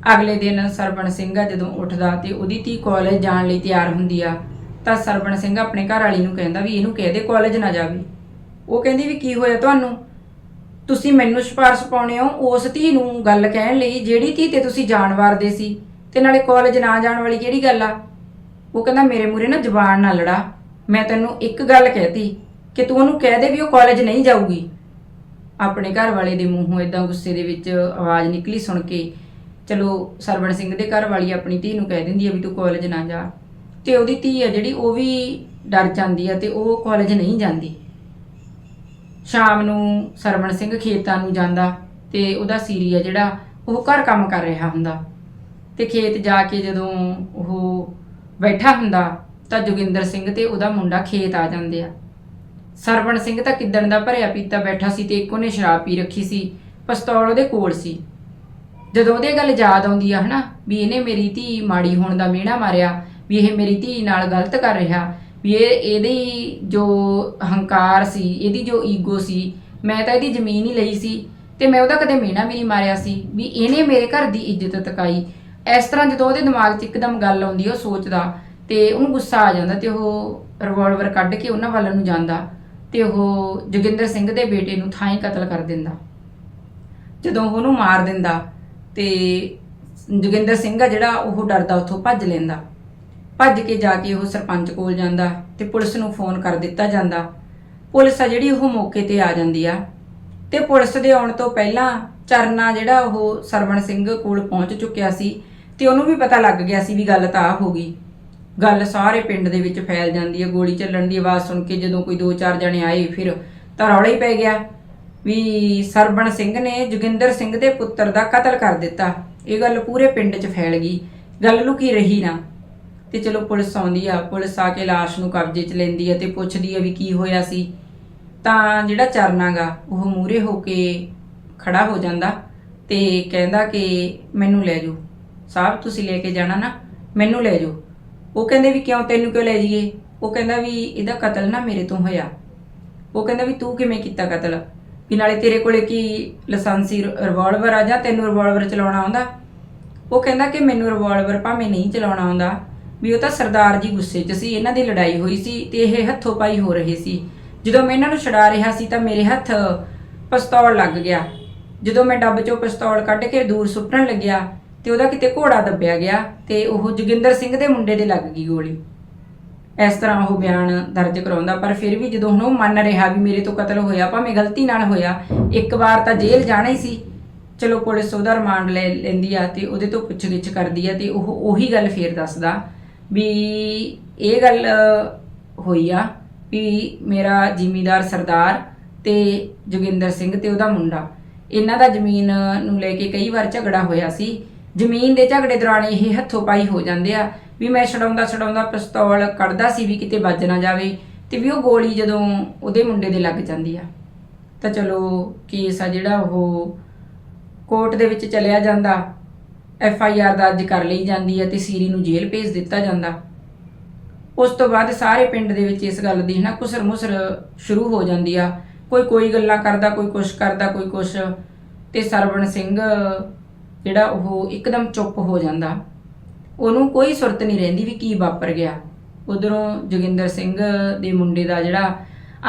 ਅਗਲੇ ਦਿਨ ਸਰਬਣ ਸਿੰਘ ਆ ਜਦੋਂ ਉੱਠਦਾ ਤੇ ਉਹਦੀ ਧੀ ਕਾਲਜ ਜਾਣ ਲਈ ਤਿਆਰ ਹੁੰਦੀ ਆ, ਤਾਂ ਸਰਬਣ ਸਿੰਘ ਆਪਣੇ ਘਰ ਵਾਲੀ ਨੂੰ ਕਹਿੰਦਾ ਵੀ ਇਹਨੂੰ ਕਹਿ ਦੇ ਕਾਲਜ ਨਾ ਜਾਵੇ। ਉਹ ਕਹਿੰਦੀ ਵੀ ਕੀ ਹੋਇਆ ਤੁਹਾਨੂੰ? ਤੁਸੀਂ ਮੈਨੂੰ ਸਿਫਾਰਿਸ਼ ਪਾਉਣੇ ਹੋ, ਉਸ ਧੀ ਨੂੰ ਗੱਲ ਕਹਿਣ ਲਈ ਜਿਹੜੀ ਧੀ ਤੇ ਤੁਸੀਂ ਜਾਣ ਵਾਰਦੇ ਸੀ, ਤੇ ਨਾਲੇ ਕਾਲਜ ਨਾ ਜਾਣ ਵਾਲੀ ਕਿਹੜੀ ਗੱਲ ਆ? ਉਹ ਕਹਿੰਦਾ, ਮੇਰੇ ਮੂਰੇ ਨਾ ਜ਼ਬਾਨ ਨਾ ਲੜਾ। ਮੈਂ ਤੈਨੂੰ ਇੱਕ ਗੱਲ ਕਹਿਤੀ ਕਿ ਤੂੰ ਉਹਨੂੰ ਕਹਿ ਦੇ ਵੀ ਉਹ ਕਾਲਜ ਨਹੀਂ ਜਾਊਗੀ। ਆਪਣੇ ਘਰ ਵਾਲੇ ਦੇ ਮੂੰਹੋਂ ਇਦਾਂ ਗੁੱਸੇ ਦੇ ਵਿੱਚ ਆਵਾਜ਼ ਨਿਕਲੀ ਸੁਣ ਕੇ ਚਲੋ ਸਰਵਣ ਸਿੰਘ ਦੇ ਘਰ ਵਾਲੀ ਆਪਣੀ ਧੀ ਨੂੰ ਕਹਿ ਦਿੰਦੀ ਆ ਵੀ ਤੂੰ ਕਾਲਜ ਨਾ ਜਾ। ਤੇ ਉਹਦੀ ਧੀ ਆ ਜਿਹੜੀ, ਉਹ ਵੀ ਡਰ ਜਾਂਦੀ ਆ ਤੇ ਉਹ ਕਾਲਜ ਨਹੀਂ ਜਾਂਦੀ। ਸ਼ਾਮ ਨੂੰ ਸਰਵਣ ਸਿੰਘ ਖੇਤਾਂ ਨੂੰ ਜਾਂਦਾ ਤੇ ਉਹਦਾ ਸੀਰੀ ਆ ਜਿਹੜਾ, ਉਹ ਘਰ ਕੰਮ ਕਰ ਰਿਹਾ ਹੁੰਦਾ। ਤੇ ਖੇਤ ਜਾ ਕੇ ਜਦੋਂ ਉਹ ਬੈਠਾ ਹੁੰਦਾ ਤਾਂ ਜੋਗਿੰਦਰ ਸਿੰਘ ਤੇ ਉਹਦਾ ਮੁੰਡਾ ਖੇਤ ਆ ਜਾਂਦੇ ਆ। ਸਰਵਣ ਸਿੰਘ ਤਾਂ ਕਿੱਦਣ ਦਾ ਭਰਿਆ ਪੀਤਾ ਬੈਠਾ ਸੀ ਤੇ ਇੱਕ ਉਹਨੇ ਸ਼ਰਾਬ ਪੀ ਰੱਖੀ ਸੀ, ਪਿਸਤੌਲ ਉਹਦੇ ਕੋਲ ਸੀ। ਜਦੋਂ ਉਹਦੇ ਗੱਲ ਯਾਦ ਆਉਂਦੀ ਆ, ਹਨਾ, ਵੀ ਇਹਨੇ ਮੇਰੀ ਧੀ ਮਾੜੀ ਹੋਣ ਦਾ ਮਿਹਣਾ ਮਾਰਿਆ, ਵੀ ਇਹ ਮੇਰੀ ਧੀ ਨਾਲ ਗਲਤ ਕਰ ਰਿਹਾ, ਵੀ ਇਹ, ਇਹਦੀ ਜੋ ਹੰਕਾਰ ਸੀ, ਇਹਦੀ ਜੋ ਈਗੋ ਸੀ, ਮੈਂ ਤਾਂ ਇਹਦੀ ਜ਼ਮੀਨ ਹੀ ਲਈ ਸੀ, ਤੇ ਮੈਂ ਉਹਦਾ ਕਦੇ ਮਿਹਣਾ ਵੀ ਨਹੀਂ ਮਾਰਿਆ ਸੀ, ਵੀ ਇਹਨੇ ਮੇਰੇ ਘਰ ਦੀ ਇੱਜ਼ਤ ਤਕਾਈ। ਇਸ ਤਰ੍ਹਾਂ ਜਦੋਂ ਉਹਦੇ ਦਿਮਾਗ 'ਚ ਇੱਕਦਮ ਗੱਲ ਆਉਂਦੀ ਉਹ ਸੋਚਦਾ, ਤੇ ਉਹਨੂੰ ਗੁੱਸਾ ਆ ਜਾਂਦਾ, ਤੇ ਉਹ ਰਿਵਾਲਵਰ ਕੱਢ ਕੇ ਉਹਨਾਂ ਵੱਲ ਨੂੰ ਜਾਂਦਾ, ਤੇ ਉਹ ਜੋਗਿੰਦਰ ਸਿੰਘ ਦੇ ਬੇਟੇ ਨੂੰ ਥਾਂ ਹੀ ਕਤਲ ਕਰ ਦਿੰਦਾ। ਜਦੋਂ ਉਹਨੂੰ ਮਾਰ ਦਿੰਦਾ ਤੇ ਜੋਗਿੰਦਰ ਸਿੰਘ ਆ ਜਿਹੜਾ ਉਹ ਡਰਦਾ, ਉੱਥੋਂ ਭੱਜ ਲੈਂਦਾ। ਭੱਜ ਕੇ ਜਾ ਕੇ ਉਹ ਸਰਪੰਚ ਕੋਲ ਜਾਂਦਾ ਤੇ ਪੁਲਿਸ ਨੂੰ ਫੋਨ ਕਰ ਦਿੱਤਾ ਜਾਂਦਾ। ਪੁਲਿਸ ਆ ਜਿਹੜੀ ਉਹ ਮੌਕੇ ਤੇ ਆ ਜਾਂਦੀ ਆ। ਤੇ ਪੁਲਿਸ ਦੇ ਆਉਣ ਤੋਂ ਪਹਿਲਾਂ ਚਰਨਾ ਜਿਹੜਾ ਉਹ ਸਰਵਣ ਸਿੰਘ ਕੋਲ ਪਹੁੰਚ ਚੁੱਕਿਆ ਸੀ ਤੇ ਉਹਨੂੰ ਵੀ ਪਤਾ ਲੱਗ ਗਿਆ ਸੀ ਵੀ ਗੱਲ ਤਾਂ ਆ ਹੋ ਗਈ। ਗੱਲ ਸਾਰੇ ਪਿੰਡ ਦੇ ਵਿੱਚ ਫੈਲ ਜਾਂਦੀ ਹੈ ਗੋਲੀ ਚੱਲਣ ਦੀ ਆਵਾਜ਼ ਸੁਣ ਕੇ ਜਦੋਂ ਕੋਈ ਦੋ ਚਾਰ ਜਣੇ ਆਏ, ਫਿਰ ਤਾਂ ਰੌਲਾ ਹੀ ਪੈ ਗਿਆ। ਵੀ ਸਰਬਣ ਸਿੰਘ ਨੇ ਜੋਗਿੰਦਰ ਸਿੰਘ ਦੇ ਪੁੱਤਰ ਦਾ ਕਤਲ ਕਰ ਦਿੱਤਾ। ਇਹ ਗੱਲ ਪੂਰੇ ਪਿੰਡ 'ਚ ਫੈਲ ਗਈ। ਗੱਲ ਲੁਕੀ ਰਹੀ ਨਾ। ਤੇ ਚਲੋ ਪੁਲਿਸ ਆਉਂਦੀ ਆ। ਪੁਲਿਸ ਆ ਕੇ ਲਾਸ਼ ਨੂੰ ਕਬਜ਼ੇ 'ਚ ਲੈਂਦੀ ਆ ਤੇ ਪੁੱਛਦੀ ਆ ਵੀ ਕੀ ਹੋਇਆ ਸੀ। ਤਾਂ ਜਿਹੜਾ ਚਰਨਾਗਾ ਉਹ ਮੂਰੇ ਹੋ ਕੇ ਖੜਾ ਹੋ ਜਾਂਦਾ ਤੇ ਕਹਿੰਦਾ ਕਿ ਮੈਨੂੰ ਲੈ ਜਾਓ। ਸਾਹਿਬ, ਤੁਸੀਂ ਲੈ ਕੇ ਜਾਣਾ ਨਾ। ਮੈਨੂੰ ਲੈ ਜਾਓ। ਉਹ ਕਹਿੰਦੇ ਵੀ ਕਿਉਂ ਤੈਨੂੰ ਕਿਉਂ ਲੈ ਜਾਈਏ? ਉਹ ਕਹਿੰਦਾ ਵੀ ਇਹਦਾ ਕਤਲ ਨਾ ਮੇਰੇ ਤੋਂ ਹੋਇਆ। ਉਹ ਕਹਿੰਦਾ ਵੀ ਤੂੰ ਕਿਵੇਂ ਕੀਤਾ ਕਤਲ? ਵੀ ਨਾਲੇ ਤੇਰੇ ਕੋਲੇ ਕੀ ਲਾਇਸੈਂਸੀ ਰਿਵਾਲਵਰ ਆ ਜਾਂ ਤੈਨੂੰ ਰਿਵਾਲਵਰ ਚਲਾਉਣਾ ਆਉਂਦਾ? ਉਹ ਕਹਿੰਦਾ ਕਿ ਮੈਨੂੰ ਰਿਵਾਲਵਰ ਭਾਵੇਂ ਨਹੀਂ ਚਲਾਉਣਾ ਆਉਂਦਾ। ਵੀ ਉਹ ਤਾਂ ਸਰਦਾਰ ਜੀ ਗੁੱਸੇ 'ਚ ਸੀ, ਇਹਨਾਂ ਦੀ ਲੜਾਈ ਹੋਈ ਸੀ ਤੇ ਇਹ ਹੱਥੋਂ ਪਾਈ ਹੋ ਰਹੇ ਸੀ। ਜਦੋਂ ਮੈਂ ਇਹਨਾਂ ਨੂੰ ਛਡਾ ਰਿਹਾ ਸੀ ਤਾਂ ਮੇਰੇ ਹੱਥ ਪਿਸਤੌਲ ਲੱਗ ਗਿਆ। ਜਦੋਂ ਮੈਂ ਡੱਬ 'ਚੋਂ ਪਿਸਤੌਲ ਕੱਢ ਕੇ ਦੂਰ ਸੁੱਟਣ ਲੱਗਿਆ ਤੇ ਉਹਦਾ ਕਿਤੇ ਘੋੜਾ ਦੱਬਿਆ ਗਿਆ ਤੇ ਉਹ ਜੋਗਿੰਦਰ ਸਿੰਘ ਦੇ ਮੁੰਡੇ ਦੇ ਲੱਗ ਗਈ ਗੋਲੀ। ਇਸ ਤਰ੍ਹਾਂ ਉਹ ਬਿਆਨ ਦਰਜ ਕਰਾਉਂਦਾ, ਪਰ ਫਿਰ ਵੀ ਜਦੋਂ ਹੁਣ ਉਹ ਮੰਨ ਰਿਹਾ ਵੀ ਮੇਰੇ ਤੋਂ ਕਤਲ ਹੋਇਆ, ਭਾਵੇਂ ਗਲਤੀ ਨਾਲ ਹੋਇਆ, ਇੱਕ ਵਾਰ ਤਾਂ ਜੇਲ੍ਹ ਜਾਣਾ ਹੀ ਸੀ। ਚਲੋ ਪੁਲਿਸ ਉਹਦਾ ਰਿਮਾਂਡ ਲੈ ਲੈਂਦੀ ਆ ਤੇ ਉਹਦੇ ਤੋਂ ਪੁੱਛਗਿੱਛ ਕਰਦੀ ਆ ਤੇ ਉਹ ਉਹੀ ਗੱਲ ਫੇਰ ਦੱਸਦਾ ਵੀ ਇਹ ਗੱਲ ਹੋਈ ਆ ਵੀ ਮੇਰਾ ਜ਼ਿਮੀਦਾਰ ਸਰਦਾਰ ਤੇ ਜੋਗਿੰਦਰ ਸਿੰਘ ਤੇ ਉਹਦਾ ਮੁੰਡਾ, ਇਹਨਾਂ ਦਾ ਜ਼ਮੀਨ ਨੂੰ ਲੈ ਕੇ ਕਈ ਵਾਰ ਝਗੜਾ ਹੋਇਆ ਸੀ। ਜ਼ਮੀਨ ਦੇ ਝਗੜੇ ਦੌਰਾਨ ਇਹ ਹੱਥੋਂ ਪਾਈ ਹੋ ਜਾਂਦੇ ਆ ਵੀ ਮੈਂ ਛਡਾਉਂਦਾ ਛਡਾਉਂਦਾ ਪਿਸਤੌਲ ਕੱਢਦਾ ਸੀ ਵੀ ਕਿਤੇ ਵੱਜ ਨਾ ਜਾਵੇ ਤੇ ਵੀ ਉਹ ਗੋਲੀ ਜਦੋਂ ਉਹਦੇ ਮੁੰਡੇ ਦੇ ਲੱਗ ਜਾਂਦੀ ਆ। ਤਾਂ ਚਲੋ ਕੇਸ ਆ ਜਿਹੜਾ ਉਹ ਕੋਰਟ ਦੇ ਵਿੱਚ ਚਲਿਆ ਜਾਂਦਾ। ਐਫ ਆਈ ਆਰ ਦਰਜ ਕਰ ਲਈ ਜਾਂਦੀ ਹੈ ਤੇ ਸੀਰੀ ਨੂੰ ਜੇਲ੍ਹ ਭੇਜ ਦਿੱਤਾ ਜਾਂਦਾ। ਉਸ ਤੋਂ ਬਾਅਦ ਸਾਰੇ ਪਿੰਡ ਦੇ ਵਿੱਚ ਇਸ ਗੱਲ ਦੀ ਹਨਾ ਕੁਸਰ ਮੁਸਰ ਸ਼ੁਰੂ ਹੋ ਜਾਂਦੀ ਆ। ਕੋਈ ਕੋਈ ਗੱਲਾਂ ਕਰਦਾ, ਕੋਈ ਕੁਛ ਕਰਦਾ, ਕੋਈ ਕੁਛ। ਤੇ ਸਰਵਣ ਸਿੰਘ ਜਿਹੜਾ ਉਹ ਇੱਕਦਮ ਚੁੱਪ ਹੋ ਜਾਂਦਾ। ਉਹਨੂੰ ਕੋਈ ਸੁਰਤ ਨਹੀਂ ਰਹਿੰਦੀ ਵੀ ਕੀ ਵਾਪਰ ਗਿਆ। ਉਧਰੋਂ ਜੋਗਿੰਦਰ ਸਿੰਘ ਦੇ ਮੁੰਡੇ ਦਾ ਜਿਹੜਾ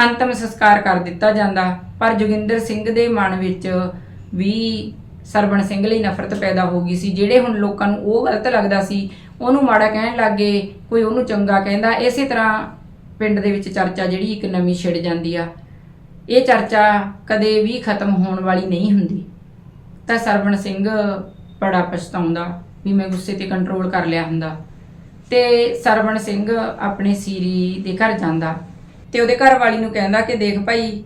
ਅੰਤਮ ਸੰਸਕਾਰ ਕਰ ਦਿੱਤਾ ਜਾਂਦਾ, ਪਰ ਜੋਗਿੰਦਰ ਸਿੰਘ ਦੇ ਮਨ ਵਿੱਚ ਵੀ ਸਰਵਣ ਸਿੰਘ ਲਈ ਨਫ਼ਰਤ ਪੈਦਾ ਹੋ ਗਈ ਸੀ, ਜਿਹੜੇ ਹੁਣ ਲੋਕਾਂ ਨੂੰ ਉਹ ਗਲਤ ਲੱਗਦਾ ਸੀ, ਉਹਨੂੰ ਮਾੜਾ ਕਹਿਣ ਲੱਗੇ, ਕੋਈ ਉਹਨੂੰ ਚੰਗਾ ਕਹਿੰਦਾ, ਇਸੇ ਤਰ੍ਹਾਂ ਪਿੰਡ ਦੇ ਵਿੱਚ ਚਰਚਾ ਜਿਹੜੀ ਇੱਕ ਨਵੀਂ ਛਿੜ ਜਾਂਦੀ ਆ। ਇਹ ਚਰਚਾ ਕਦੇ ਵੀ ਖਤਮ ਹੋਣ ਵਾਲੀ ਨਹੀਂ ਹੁੰਦੀ। ਤਾਂ ਸਰਵਣ ਸਿੰਘ ਬੜਾ ਪਛਤਾਉਂਦਾ। ਵੀ ਮੈਂ ਗੁੱਸੇ ਤੇ ਕੰਟਰੋਲ ਕਰ ਲਿਆ ਹੁੰਦਾ। ਤੇ ਸਰਵਣ ਸਿੰਘ ਆਪਣੇ ਸੀਰੀ ਦੇ ਘਰ ਜਾਂਦਾ। ਤੇ ਉਹਦੇ ਘਰ ਵਾਲੀ ਨੂੰ ਕਹਿੰਦਾ ਕਿ ਦੇਖ ਭਾਈ,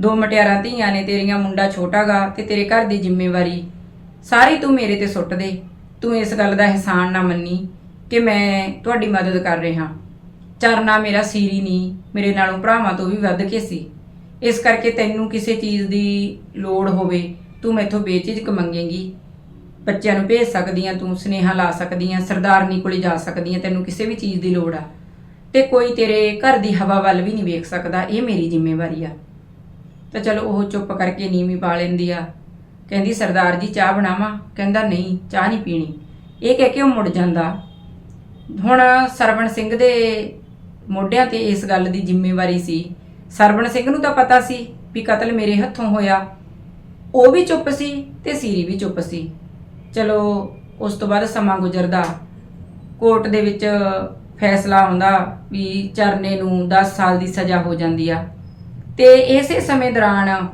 ਦੋ ਮਟਿਆਰਾਂ ਧੀਆਂ ਨੇ, ਤੇਰੀਆਂ ਮੁੰਡਾ ਛੋਟਾਗਾ ਤੇ ਤੇਰੇ ਘਰ ਦੀ ਜ਼ਿੰਮੇਵਾਰੀ। ਸਾਰੀ ਤੂੰ ਮੇਰੇ ਤੇ ਸੁੱਟ ਦੇ। ਤੂੰ ਇਸ ਗੱਲ ਦਾ ਅਹਿਸਾਨ ਨਾ ਮੰਨੀ ਕਿ ਮੈਂ ਤੁਹਾਡੀ ਮਦਦ ਕਰ ਰਿਹਾ। ਚਰਨਾ ਮੇਰਾ ਸੀਰੀ ਨਹੀਂ ਮੇਰੇ ਨਾਲੋਂ ਭਰਾਵਾਂ ਤੋਂ ਵੀ ਵੱਧ ਕੇ ਸੀ। ਇਸ ਕਰਕੇ ਤੈਨੂੰ ਕਿਸੇ ਚੀਜ਼ ਦੀ ਲੋੜ ਹੋਵੇ, ਤੂੰ ਮੈਥੋਂ ਬੇਝਿਜਕ ਮੰਗੇਂਗੀ। ਬੱਚਿਆਂ ਨੂੰ ਭੇਜ ਸਕਦੀ ਆ ਤੂੰ ਸੁਨੇਹਾ ਲਾ ਸਕਦੀ ਆ ਸਰਦਾਰਨੀ ਕੋਲੇ ਜਾ ਸਕਦੀ ਆ ਤੈਨੂੰ ਕਿਸੇ ਵੀ ਚੀਜ਼ ਦੀ ਲੋੜ ਆ। ਤੇ ਕੋਈ ਤੇਰੇ ਘਰ ਦੀ ਹਵਾ ਵੱਲ ਵੀ ਨਹੀਂ ਵੇਖ ਸਕਦਾ, ਇਹ ਮੇਰੀ ਜ਼ਿੰਮੇਵਾਰੀ ਆ। ਤਾਂ ਚਲੋ ਉਹ ਚੁੱਪ ਕਰਕੇ ਨੀਵੀਂ ਪਾ ਲੈਂਦੀ ਆ। ਕਹਿੰਦੀ, ਸਰਦਾਰ ਜੀ, ਚਾਹ ਬਣਾਵਾਂ? ਕਹਿੰਦਾ, ਨਹੀਂ, ਚਾਹ ਨਹੀਂ ਪੀਣੀ। ਇਹ ਕਹਿ ਕੇ ਉਹ ਮੁੜ ਜਾਂਦਾ। ਹੁਣ ਸਰਵਣ ਸਿੰਘ ਦੇ ਮੋਢਿਆਂ ਤੇ ਇਸ ਗੱਲ ਦੀ ਜ਼ਿੰਮੇਵਾਰੀ ਸੀ। ਸਰਵਣ ਸਿੰਘ ਨੂੰ ਤਾਂ ਪਤਾ ਸੀ ਵੀ ਕਤਲ ਮੇਰੇ ਹੱਥੋਂ ਹੋਇਆ। ਉਹ ਵੀ ਚੁੱਪ ਸੀ ਤੇ ਸੀਰੀ ਵੀ ਚੁੱਪ ਸੀ। ਚਲੋ, ਉਸ ਤੋਂ ਬਾਅਦ ਸਮਾਂ ਗੁਜ਼ਰਦਾ। ਕੋਰਟ ਦੇ ਵਿੱਚ ਫੈਸਲਾ ਆਉਂਦਾ ਵੀ ਚਰਨੇ ਨੂੰ 10 ਸਾਲ ਦੀ ਸਜ਼ਾ ਹੋ ਜਾਂਦੀ ਆ। ਤੇ ਇਸੇ ਸਮੇਂ ਦੌਰਾਨ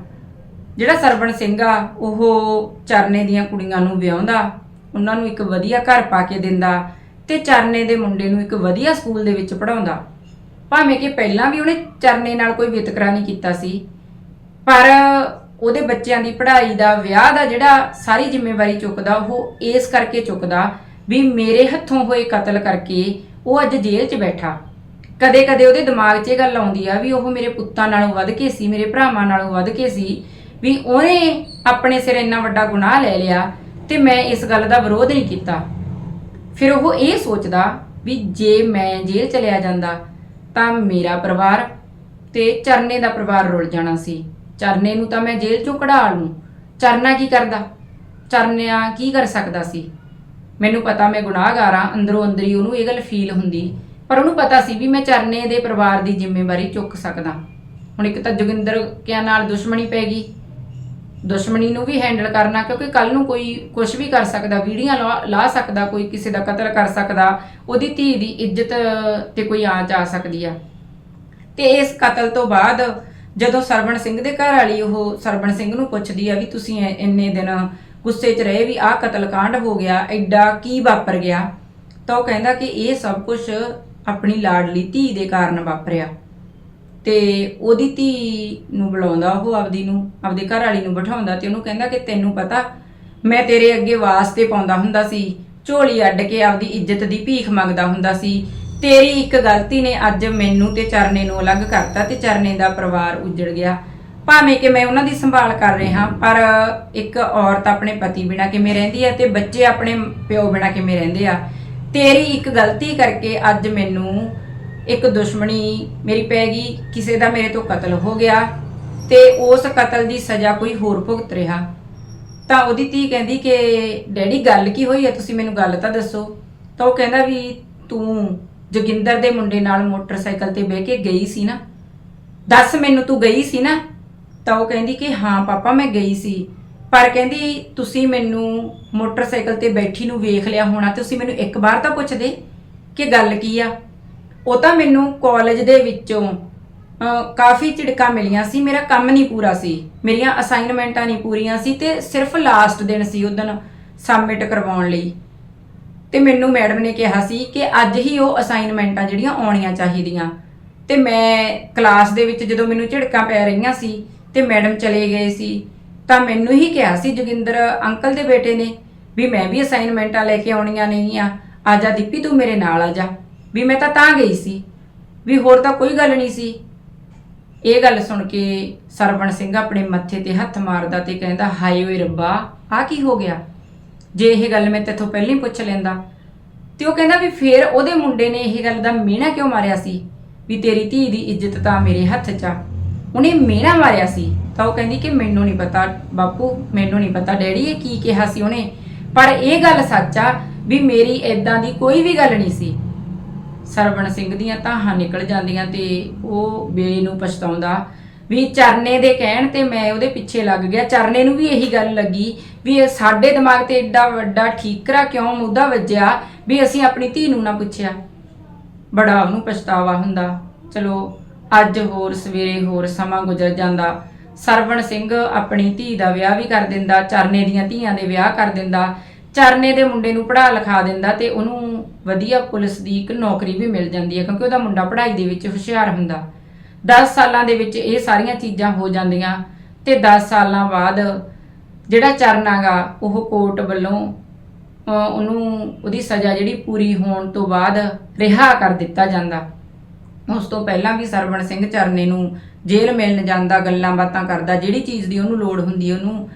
ਜਿਹੜਾ ਸਰਵਣ ਸਿੰਘ ਆ, ਉਹ ਚਰਨੇ ਦੀਆਂ ਕੁੜੀਆਂ ਨੂੰ ਵਿਆਹੁੰਦਾ, ਉਹਨਾਂ ਨੂੰ ਇੱਕ ਵਧੀਆ ਘਰ ਪਾ ਕੇ ਦਿੰਦਾ ਤੇ ਚਰਨੇ ਦੇ ਮੁੰਡੇ ਨੂੰ ਇੱਕ ਵਧੀਆ ਸਕੂਲ ਦੇ ਵਿੱਚ ਪੜਾਉਂਦਾ ਭਾਵੇਂ ਕਿ ਪਹਿਲਾਂ ਵੀ ਉਹਨੇ ਚਰਨੇ ਨਾਲ ਕੋਈ ਵਿਤਕਰਾ ਨਹੀਂ ਕੀਤਾ ਸੀ, ਪਰ ਉਹਦੇ ਬੱਚਿਆਂ ਦੀ ਪੜ੍ਹਾਈ ਦਾ, ਵਿਆਹ ਦਾ ਜਿਹੜਾ ਸਾਰੀ ਜ਼ਿੰਮੇਵਾਰੀ ਚੁੱਕਦਾ, ਉਹ ਇਸ ਕਰਕੇ ਚੁੱਕਦਾ ਵੀ ਮੇਰੇ ਹੱਥੋਂ ਹੋਏ ਕਤਲ ਕਰਕੇ ਉਹ ਅੱਜ ਜੇਲ੍ਹ 'ਚ ਬੈਠਾ। ਕਦੇ-ਕਦੇ ਉਹਦੇ ਦਿਮਾਗ 'ਚ ਇਹ ਗੱਲ ਆਉਂਦੀ ਆ ਵੀ ਉਹ ਮੇਰੇ ਪੁੱਤਾਂ ਨਾਲੋਂ ਵੱਧ ਕੇ ਸੀ, ਮੇਰੇ ਭਰਾਵਾਂ ਨਾਲੋਂ ਵੱਧ ਕੇ ਸੀ, ਵੀ ਉਹਨੇ ਆਪਣੇ ਸਿਰ ਇੰਨਾ ਵੱਡਾ ਗੁਨਾਹ ਲੈ ਲਿਆ ਤੇ ਮੈਂ ਇਸ ਗੱਲ ਦਾ ਵਿਰੋਧ ਨਹੀਂ ਕੀਤਾ। ਫਿਰ ਉਹ ਇਹ ਸੋਚਦਾ ਵੀ ਜੇ ਮੈਂ ਜੇਲ੍ਹ ਚਲਿਆ ਜਾਂਦਾ ਤਾਂ ਮੇਰਾ ਪਰਿਵਾਰ ਤੇ ਚਰਨੇ ਦਾ ਪਰਿਵਾਰ ਰੁਲ ਜਾਣਾ ਸੀ। ਚਰਨੇ ਨੂੰ ਤਾਂ ਮੈਂ ਜੇਲ੍ਹ ਚੋਂ ਕਢਾ ਲੂੰ। ਚਰਨਾ ਕੀ ਕਰਦਾ? ਚਰਨਿਆ ਕੀ ਕਰ ਸਕਦਾ ਸੀ? ਮੈਨੂੰ ਪਤਾ ਮੈਂ ਗੁਨਾਹਗਾਰ ਆ ਅੰਦਰੋਂ ਅੰਦਰੀ ਉਹਨੂੰ ਇਹ ਗੱਲ ਫੀਲ ਹੁੰਦੀ, ਪਰ ਉਹਨੂੰ ਪਤਾ ਸੀ ਵੀ ਮੈਂ ਚਰਨੇ ਦੇ ਪਰਿਵਾਰ ਦੀ ਜ਼ਿੰਮੇਵਾਰੀ ਚੁੱਕ ਸਕਦਾ। ਹੁਣ ਇੱਕ ਤਾਂ ਜੋਗਿੰਦਰ ਕਿਆ ਨਾਲ ਦੁਸ਼ਮਣੀ ਪੈ ਗਈ? ਦੁਸ਼ਮਣੀ ਨੂੰ ਵੀ ਹੈਂਡਲ ਕਰਨਾ, ਕਿਉਂਕਿ ਕੱਲ ਨੂੰ ਕੋਈ ਕੁਝ ਵੀ ਕਰ ਸਕਦਾ, ਵੀਡੀਆਂ ਲਾ- ਲਾ ਸਕਦਾ, ਕੋਈ ਕਿਸੇ ਦਾ ਕਤਲ ਕਰ ਸਕਦਾ, ਉਹਦੀ ਧੀ ਦੀ ਇੱਜ਼ਤ ਤੇ ਕੋਈ ਆਂਚ ਆ ਸਕਦੀ ਆ। ਤੇ ਇਸ ਕਤਲ ਤੋਂ ਬਾਅਦ ਜਦੋਂ ਸਰਵਣ ਸਿੰਘ ਦੇ ਘਰ ਵਾਲੀ ਉਹ ਸਰਵਣ ਸਿੰਘ ਨੂੰ ਪੁੱਛਦੀ ਆ ਵੀ ਤੁਸੀਂ ਇੰਨੇ ਦਿਨ ਗੁੱਸੇ 'ਚ ਰਹੇ ਵੀ ਆਹ ਕਤਲकांड ਹੋ ਗਿਆ, ਐਡਾ ਕੀ ਵਾਪਰ ਗਿਆ? ਤਾਂ ਉਹ ਕਹਿੰਦਾ ਕਿ ਇਹ ਸਭ ਕੁਝ ਆਪਣੀ ਲਾਡਲੀ ਧੀ ਦੇ ਕਾਰਨ ਵਾਪਰਿਆ। ਤੇ ਉਹਦੀ ਧੀ ਨੂੰ ਬੁਲਾਉਂਦਾ, ਉਹ ਆਪਦੀ ਨੂੰ, ਆਪਦੇ ਘਰ ਵਾਲੀ ਨੂੰ ਬਿਠਾਉਂਦਾ ਤੇ ਉਹਨੂੰ ਕਹਿੰਦਾ ਕਿ ਤੈਨੂੰ ਪਤਾ, ਮੈਂ ਤੇਰੇ ਅੱਗੇ ਵਾਸਤੇ ਪਾਉਂਦਾ ਹੁੰਦਾ ਸੀ, ਝੋਲੀ ਅੱਡ ਕੇ ਆਪਦੀ ਇੱਜ਼ਤ ਦੀ ਭੀਖ ਮੰਗਦਾ ਹੁੰਦਾ ਸੀ ਤੇਰੀ ਇੱਕ ਗਲਤੀ ਨੇ ਅੱਜ ਮੈਨੂੰ ਤੇ ਚਰਨੇ ਨੂੰ ਅਲੱਗ ਕਰਤਾ ਤੇ ਚਰਨੇ ਦਾ ਪਰਿਵਾਰ ਉੱਜੜ ਗਿਆ। ਭਾਵੇਂ ਕਿ ਮੈਂ ਉਹਨਾਂ ਦੀ ਸੰਭਾਲ ਕਰ ਰਿਹਾ ਪਰ ਇੱਕ ਔਰਤ ਆਪਣੇ ਪਤੀ ਬਿਨਾ ਕਿਵੇਂ ਰਹਿੰਦੀ ਹੈ ਤੇ ਬੱਚੇ ਆਪਣੇ ਪਿਓ ਬਿਨਾ ਕਿਵੇਂ ਰਹਿੰਦੇ ਆ? ਤੇਰੀ ਇੱਕ ਗਲਤੀ ਕਰਕੇ ਅੱਜ ਮੈਨੂੰ ਇੱਕ ਦੁਸ਼ਮਣੀ ਮੇਰੀ ਪੈ ਗਈ, ਕਿਸੇ ਦਾ ਮੇਰੇ ਤੋਂ ਕਤਲ ਹੋ ਗਿਆ ਤੇ ਉਸ ਕਤਲ ਦੀ ਸਜ਼ਾ ਕੋਈ ਹੋਰ ਭੁਗਤ ਰਿਹਾ। ਤਾਂ ਉਹਦੀ ਧੀ ਕਹਿੰਦੀ ਕਿ, ਡੈਡੀ, ਗੱਲ ਕੀ ਹੋਈ ਹੈ? ਤੁਸੀਂ ਮੈਨੂੰ ਗੱਲ ਤਾਂ ਦੱਸੋ। ਤਾਂ ਉਹ ਕਹਿੰਦਾ ਵੀ, ਤੂੰ ਜੋਗਿੰਦਰ ਦੇ ਮੁੰਡੇ ਨਾਲ ਮੋਟਰਸਾਈਕਲ ਤੇ ਬਹਿ ਕੇ ਗਈ ਸੀ ਨਾ। ਦੱਸ ਮੈਨੂੰ ਤੂੰ ਗਈ ਸੀ ਨਾ? ਤਾਂ ਉਹ ਕਹਿੰਦੀ ਕਿ ਹਾਂ ਪਾਪਾ, ਮੈਂ ਗਈ ਸੀ। ਪਰ ਕਹਿੰਦੀ, ਤੁਸੀਂ ਮੈਨੂੰ ਮੋਟਰਸਾਈਕਲ ਤੇ ਬੈਠੀ ਨੂੰ ਵੇਖ ਲਿਆ ਹੋਣਾ ਤੁਸੀਂ ਮੈਨੂੰ ਇੱਕ ਵਾਰ ਤਾਂ ਪੁੱਛਦੇ ਕਿ ਗੱਲ ਕੀ ਆ? ਉਹ ਤਾਂ ਮੈਨੂੰ ਕਾਲਜ ਦੇ ਵਿੱਚੋਂ ਕਾਫੀ ਝਿੜਕਾਂ ਮਿਲੀਆਂ ਸੀ, ਮੇਰਾ ਕੰਮ ਨਹੀਂ ਪੂਰਾ ਸੀ। ਮੇਰੀਆਂ ਅਸਾਈਨਮੈਂਟਾਂ ਨਹੀਂ ਪੂਰੀਆਂ ਸੀ ਤੇ ਸਿਰਫ ਲਾਸਟ ਦਿਨ ਸੀ ਉਹ ਸਬਮਿਟ ਕਰਵਾਉਣ ਲਈ। ਤੇ ਮੈਨੂੰ ਮੈਡਮ ਨੇ ਕਿਹਾ ਸੀ ਕਿ ਅੱਜ ਹੀ ਉਹ ਅਸਾਈਨਮੈਂਟਾਂ ਜਿਹੜੀਆਂ ਆਉਣੀਆਂ ਚਾਹੀਦੀਆਂ। ਤੇ ਮੈਂ ਕਲਾਸ ਦੇ ਵਿੱਚ ਜਦੋਂ ਮੈਨੂੰ ਝਿੜਕਾਂ ਪੈ ਰਹੀਆਂ ਸੀ ਤੇ ਮੈਡਮ ਚਲੇ ਗਏ ਸੀ, ਤਾਂ ਮੈਨੂੰ ਹੀ ਕਿਹਾ ਸੀ, ਜੋਗਿੰਦਰ, ਅੰਕਲ ਦੇ ਬੇਟੇ ਨੇ ਵੀ ਮੈਂ ਵੀ ਅਸਾਈਨਮੈਂਟਾਂ ਲੈ ਕੇ ਆਉਣੀਆਂ ਨਹੀਂ ਆ ਆ ਜਾ ਦੀਪੀ, ਤੂੰ ਮੇਰੇ ਨਾਲ ਆ ਜਾ। ਵੀ ਮੈਂ ਤਾਂ ਤਾਂ ਗਈ ਸੀ। ਵੀ ਹੋਰ ਤਾਂ ਕੋਈ ਗੱਲ ਨਹੀਂ ਸੀ। ਇਹ ਗੱਲ ਸੁਣ ਕੇ ਸਰਵਣ ਸਿੰਘ ਆਪਣੇ ਮੱਥੇ ਤੇ ਹੱਥ ਮਾਰਦਾ ਤੇ ਕਹਿੰਦਾ, ਹਾਏ ਓਏ ਰੱਬਾ, ਆ ਕੀ ਹੋ ਗਿਆ? ਜੇ ਇਹ ਗੱਲ ਮੈਂ ਤੇਥੋਂ ਪਹਿਲਾਂ ਹੀ ਪੁੱਛ ਲੈਂਦਾ। ਤੇ ਉਹ ਕਹਿੰਦਾ ਵੀ ਫੇਰ ਉਹਦੇ ਮੁੰਡੇ ਨੇ ਇਹ ਗੱਲ ਦਾ ਮਿਹਣਾ ਕਿਉਂ ਮਾਰਿਆ ਸੀ? ਵੀ ਤੇਰੀ ਧੀ ਦੀ ਇੱਜ਼ਤ ਤਾਂ ਮੇਰੇ ਹੱਥ 'ਚ ਆ। ਉਹਨੇ ਮਿਹਣਾ ਮਾਰਿਆ ਸੀ। ਤਾਂ ਉਹ ਕਹਿੰਦੀ ਕਿ ਮੈਨੂੰ ਨਹੀਂ ਪਤਾ ਬਾਪੂ, ਮੈਨੂੰ ਨਹੀਂ ਪਤਾ ਡੈਡੀ, ਇਹ ਕੀ ਕਿਹਾ ਸੀ ਉਹਨੇ? ਪਰ ਇਹ ਗੱਲ ਸੱਚ ਆ ਵੀ ਮੇਰੀ ਇਦਾਂ ਦੀ ਕੋਈ ਵੀ ਗੱਲ ਨਹੀਂ ਸੀ। ਸਰਵਣ ਸਿੰਘ ਦੀਆਂ ਧਾਹਾਂ ਨਿਕਲ ਜਾਂਦੀਆਂ ਤੇ ਉਹ ਬੇੜੀ ਨੂੰ ਪਛਤਾਉਂਦਾ। ਵੀ ਚਰਨੇ ਦੇ ਕਹਿਣ ਤੇ ਮੈਂ ਉਹਦੇ ਪਿੱਛੇ ਲੱਗ ਗਿਆ। ਚਰਨੇ ਨੂੰ ਵੀ ਇਹੀ ਗੱਲ ਲੱਗੀ ਵੀ ਇਹ ਸਾਡੇ ਦਿਮਾਗ ਤੇ ਏਡਾ ਵੱਡਾ ਠੀਕਰਾ ਕਿਉਂ ਮੁੱਦਾ ਵੱਜਿਆ ਵੀ ਅਸੀਂ ਆਪਣੀ ਧੀ ਨੂੰ ਨਾ ਪੁੱਛਿਆ। ਬੜਾ ਉਹਨੂੰ ਪਛਤਾਵਾ ਹੁੰਦਾ। ਚਲੋ, ਅੱਜ ਹੋਰ ਸਵੇਰੇ ਹੋਰ ਸਮਾਂ ਗੁਜ਼ਰ ਜਾਂਦਾ। ਸਰਵਣ ਸਿੰਘ ਆਪਣੀ ਧੀ ਦਾ ਵਿਆਹ ਵੀ ਕਰ ਦਿੰਦਾ, ਚਰਨੇ ਦੀਆਂ ਧੀਆਂ ਦੇ ਵਿਆਹ ਕਰ ਦਿੰਦਾ। ਚਰਨੇ ਦੇ ਮੁੰਡੇ ਨੂੰ ਪੜ੍ਹਾ ਲਿਖਾ ਦਿੰਦਾ ਤੇ ਉਹਨੂੰ ਵਧੀਆ ਪੁਲਿਸ ਦੀ ਇੱਕ ਨੌਕਰੀ ਵੀ ਮਿਲ ਜਾਂਦੀ ਹੈ ਕਿਉਂਕਿ ਉਹਦਾ ਮੁੰਡਾ ਪੜ੍ਹਾਈ ਦੇ ਵਿੱਚ ਹੁਸ਼ਿਆਰ ਹੁੰਦਾ। 10 ਸਾਲਾਂ ਦੇ ਵਿੱਚ ਇਹ ਸਾਰੀਆਂ ਚੀਜ਼ਾਂ ਹੋ ਜਾਂਦੀਆਂ ਤੇ 10 ਸਾਲਾਂ ਬਾਅਦ ਜਿਹੜਾ ਚਰਨਾਗਾ ਉਹ ਕੋਰਟ ਵੱਲੋਂ ਉਹਨੂੰ, ਉਹਦੀ ਸਜ਼ਾ ਜਿਹੜੀ ਪੂਰੀ ਹੋਣ ਤੋਂ ਬਾਅਦ ਰਿਹਾ ਕਰ ਦਿੱਤਾ ਜਾਂਦਾ। ਉਸ ਤੋਂ ਪਹਿਲਾਂ ਵੀ ਸਰਵਣ ਸਿੰਘ ਚਰਨੇ ਨੂੰ ਜੇਲ੍ਹ ਮਿਲਣ ਜਾਂਦਾ, ਗੱਲਾਂ ਬਾਤਾਂ ਕਰਦਾ, ਜਿਹੜੀ ਚੀਜ਼ ਦੀ ਉਹਨੂੰ ਲੋੜ ਹੁੰਦੀ ਉਹਨੂੰ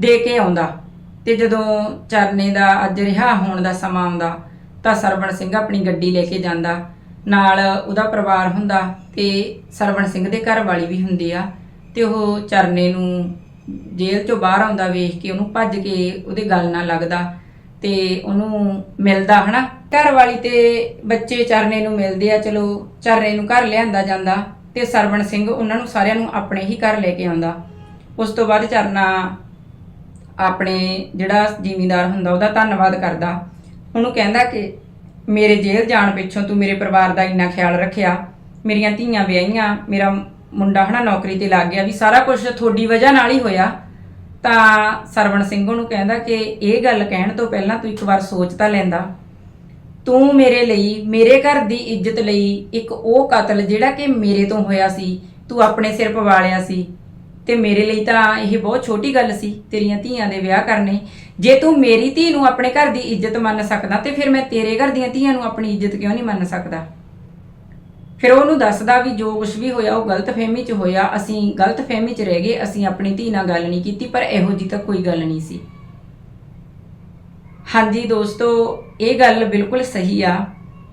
ਦੇ ਕੇ ਆਉਂਦਾ। ਤੇ ਜਦੋਂ ਚਰਨੇ ਦਾ ਅੱਜ ਰਿਹਾ ਹੋਣ ਦਾ ਸਮਾਂ ਆਉਂਦਾ, ਤਾਂ ਸਰਵਣ ਸਿੰਘ ਆਪਣੀ ਗੱਡੀ ਲੈ ਕੇ ਜਾਂਦਾ। ਨਾਲ ਉਹਦਾ ਪਰਿਵਾਰ ਹੁੰਦਾ ਤੇ ਸਰਵਣ ਸਿੰਘ ਦੇ ਘਰ ਵਾਲੀ ਵੀ ਹੁੰਦੀ ਆ, ਤੇ ਉਹ ਚਰਨੇ ਨੂੰ ਜੇਲ੍ਹ ਚੋਂ ਬਾਹਰ ਆਉਂਦਾ ਵੇਖ ਕੇ ਉਹਨੂੰ ਭੱਜ ਕੇ ਉਹਦੇ ਗੱਲ ਨਾਲ ਲੱਗਦਾ ਤੇ ਉਹਨੂੰ ਮਿਲਦਾ ਹਨਾ। ਘਰ ਵਾਲੀ ਤੇ ਬੱਚੇ ਚਰਨੇ ਨੂੰ ਮਿਲਦੇ ਆ, ਚਲੋ ਚਰਨੇ ਨੂੰ ਘਰ ਲਿਆਂਦਾ ਜਾਂਦਾ ਤੇ ਸਰਵਣ ਸਿੰਘ ਉਹਨਾਂ ਨੂੰ ਸਾਰਿਆਂ ਨੂੰ ਆਪਣੇ ਹੀ ਘਰ ਲੈ ਕੇ ਆਉਂਦਾ। ਉਸ ਤੋਂ ਬਾਅਦ ਚਰਨਾ ਆਪਣੇ ਜਿਹੜਾ ਜ਼ਿਮੀਂਦਾਰ ਹੁੰਦਾ ਉਹਦਾ ਧੰਨਵਾਦ ਕਰਦਾ। ਉਹਨੂੰ ਕਹਿੰਦਾ ਕਿ ਮੇਰੇ ਜੇਲ੍ਹ ਜਾਣ ਪਿੱਛੋਂ ਤੂੰ ਮੇਰੇ ਪਰਿਵਾਰ ਦਾ ਇੰਨਾ ਖਿਆਲ ਰੱਖਿਆ। ਮੇਰੀਆਂ ਧੀਆਂ ਵਿਆਹੀਆਂ, ਮੇਰਾ ਮੁੰਡਾ ਹਨਾ ਨੌਕਰੀ ਤੇ ਲੱਗ ਗਿਆ ਵੀ ਸਾਰਾ ਕੁਝ ਤੁਹਾਡੀ ਵਜ੍ਹਾ ਨਾਲ ਹੀ ਹੋਇਆ। ਤਾਂ ਸਰਵਣ ਸਿੰਘ ਉਹਨੂੰ ਕਹਿੰਦਾ ਕਿ ਇਹ ਗੱਲ ਕਹਿਣ ਤੋਂ ਪਹਿਲਾਂ ਤੂੰ ਇੱਕ ਵਾਰ ਸੋਚ ਤਾਂ ਲੈਂਦਾ। ਤੂੰ ਮੇਰੇ ਲਈ, ਮੇਰੇ ਘਰ ਦੀ ਇੱਜ਼ਤ ਲਈ ਇੱਕ ਉਹ ਕਤਲ ਜਿਹੜਾ ਕਿ ਮੇਰੇ ਤੋਂ ਹੋਇਆ ਸੀ, ਤੂੰ ਆਪਣੇ ਸਿਰ ਪਵਾ ਲਿਆ ਸੀ। ਤੇ ਮੇਰੇ ਲਈ ਤਾਂ ਇਹ ਬਹੁਤ ਛੋਟੀ ਗੱਲ ਸੀ, ਤੇਰੀਆਂ ਧੀਆਂ ਦੇ ਵਿਆਹ ਕਰਨੇ। ਜੇ ਤੂੰ ਮੇਰੀ ਧੀ ਨੂੰ ਆਪਣੇ ਘਰ ਦੀ ਇੱਜ਼ਤ ਮੰਨ ਸਕਦਾ, ਤੇ ਫਿਰ ਮੈਂ ਤੇਰੇ ਘਰ ਦੀਆਂ ਧੀਆਂ ਨੂੰ ਆਪਣੀ ਇੱਜ਼ਤ ਕਿਉਂ ਨਹੀਂ ਮੰਨ ਸਕਦਾ? ਫਿਰ ਉਹਨੂੰ ਦੱਸਦਾ ਵੀ ਜੋ ਕੁਝ ਵੀ ਹੋਇਆ, ਉਹ ਗਲਤਫਹਿਮੀ 'ਚ ਹੋਇਆ। ਅਸੀਂ ਗਲਤਫਹਿਮੀ 'ਚ ਰਹਿ ਗਏ, ਅਸੀਂ ਆਪਣੀ ਧੀ ਨਾਲ ਗੱਲ ਨਹੀਂ ਕੀਤੀ, ਪਰ ਇਹੋ ਜੀ ਤਾਂ ਕੋਈ ਗੱਲ ਨਹੀਂ ਸੀ। ਹਾਂਜੀ ਦੋਸਤੋ, ਇਹ ਗੱਲ ਬਿਲਕੁਲ ਸਹੀ ਆ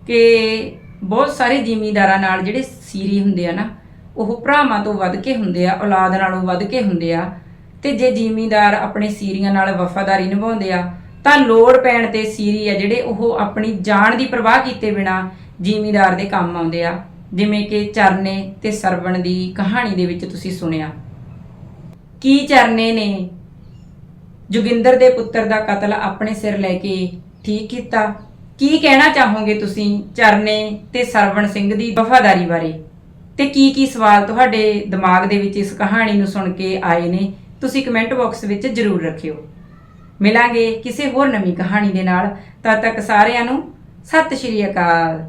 ਕਿ ਬਹੁਤ ਸਾਰੇ ਜ਼ਿਮੀਂਦਾਰਾਂ ਨਾਲ ਜਿਹੜੇ ਸੀਰੀ ਹੁੰਦੇ ਆ ਨਾ ਉਹ ਭਰਾਵਾਂ ਤੋਂ ਵੱਧ ਕੇ ਹੁੰਦੇ ਆ, ਔਲਾਦ ਨਾਲੋਂ ਵੱਧ ਕੇ ਹੁੰਦੇ ਆ। ਤੇ ਜੇ ਜ਼ਿਮੀਂਦਾਰ ਆਪਣੇ ਸੀਰੀਆਂ ਨਾਲ ਵਫਾਦਾਰੀ ਨਿਭਾਉਂਦੇ ਆ, ਤਾਂ ਲੋੜ ਪੈਣ ਤੇ ਸੀਰੀ ਆ ਜਿਹੜੇ ਉਹ ਆਪਣੀ ਜਾਨ ਦੀ ਪਰਵਾਹ ਕੀਤੇ ਬਿਨਾ ਜ਼ਿਮੀਂਦਾਰ ਦੇ ਕੰਮ ਆਉਂਦੇ ਆ। ਜਿਵੇਂ ਕਿ ਚਰਨੇ ਤੇ ਸਰਵਣ ਦੀ ਕਹਾਣੀ ਦੇ ਵਿੱਚ ਤੁਸੀਂ ਸੁਣਿਆ। ਕੀ ਚਰਨੇ ਨੇ? ਜੋਗਿੰਦਰ ਦੇ ਪੁੱਤਰ ਦਾ ਕਤਲ ਆਪਣੇ ਸਿਰ ਲੈ ਕੇ ਠੀਕ ਕੀਤਾ। ਕੀ ਕਹਿਣਾ ਚਾਹੋਗੇ ਤੁਸੀਂ ਚਰਨੇ ਤੇ ਸਰਵਣ ਸਿੰਘ ਦੀ ਵਫਾਦਾਰੀ ਬਾਰੇ? ਤੇ ਕੀ ਕੀ ਸਵਾਲ ਤੁਹਾਡੇ ਦਿਮਾਗ ਦੇ ਵਿੱਚ ਇਸ ਕਹਾਣੀ ਨੂੰ ਸੁਣ ਕੇ ਆਏ ਨੇ, ਤੁਸੀਂ ਕਮੈਂਟ ਬਾਕਸ ਵਿੱਚ ਜ਼ਰੂਰ ਰੱਖਿਓ। ਮਿਲਾਂਗੇ ਕਿਸੇ ਹੋਰ ਨਵੀਂ ਕਹਾਣੀ ਦੇ ਨਾਲ, ਤਦ ਤੱਕ ਸਾਰਿਆਂ ਨੂੰ ਸਤਿ ਸ਼੍ਰੀ ਅਕਾਲ।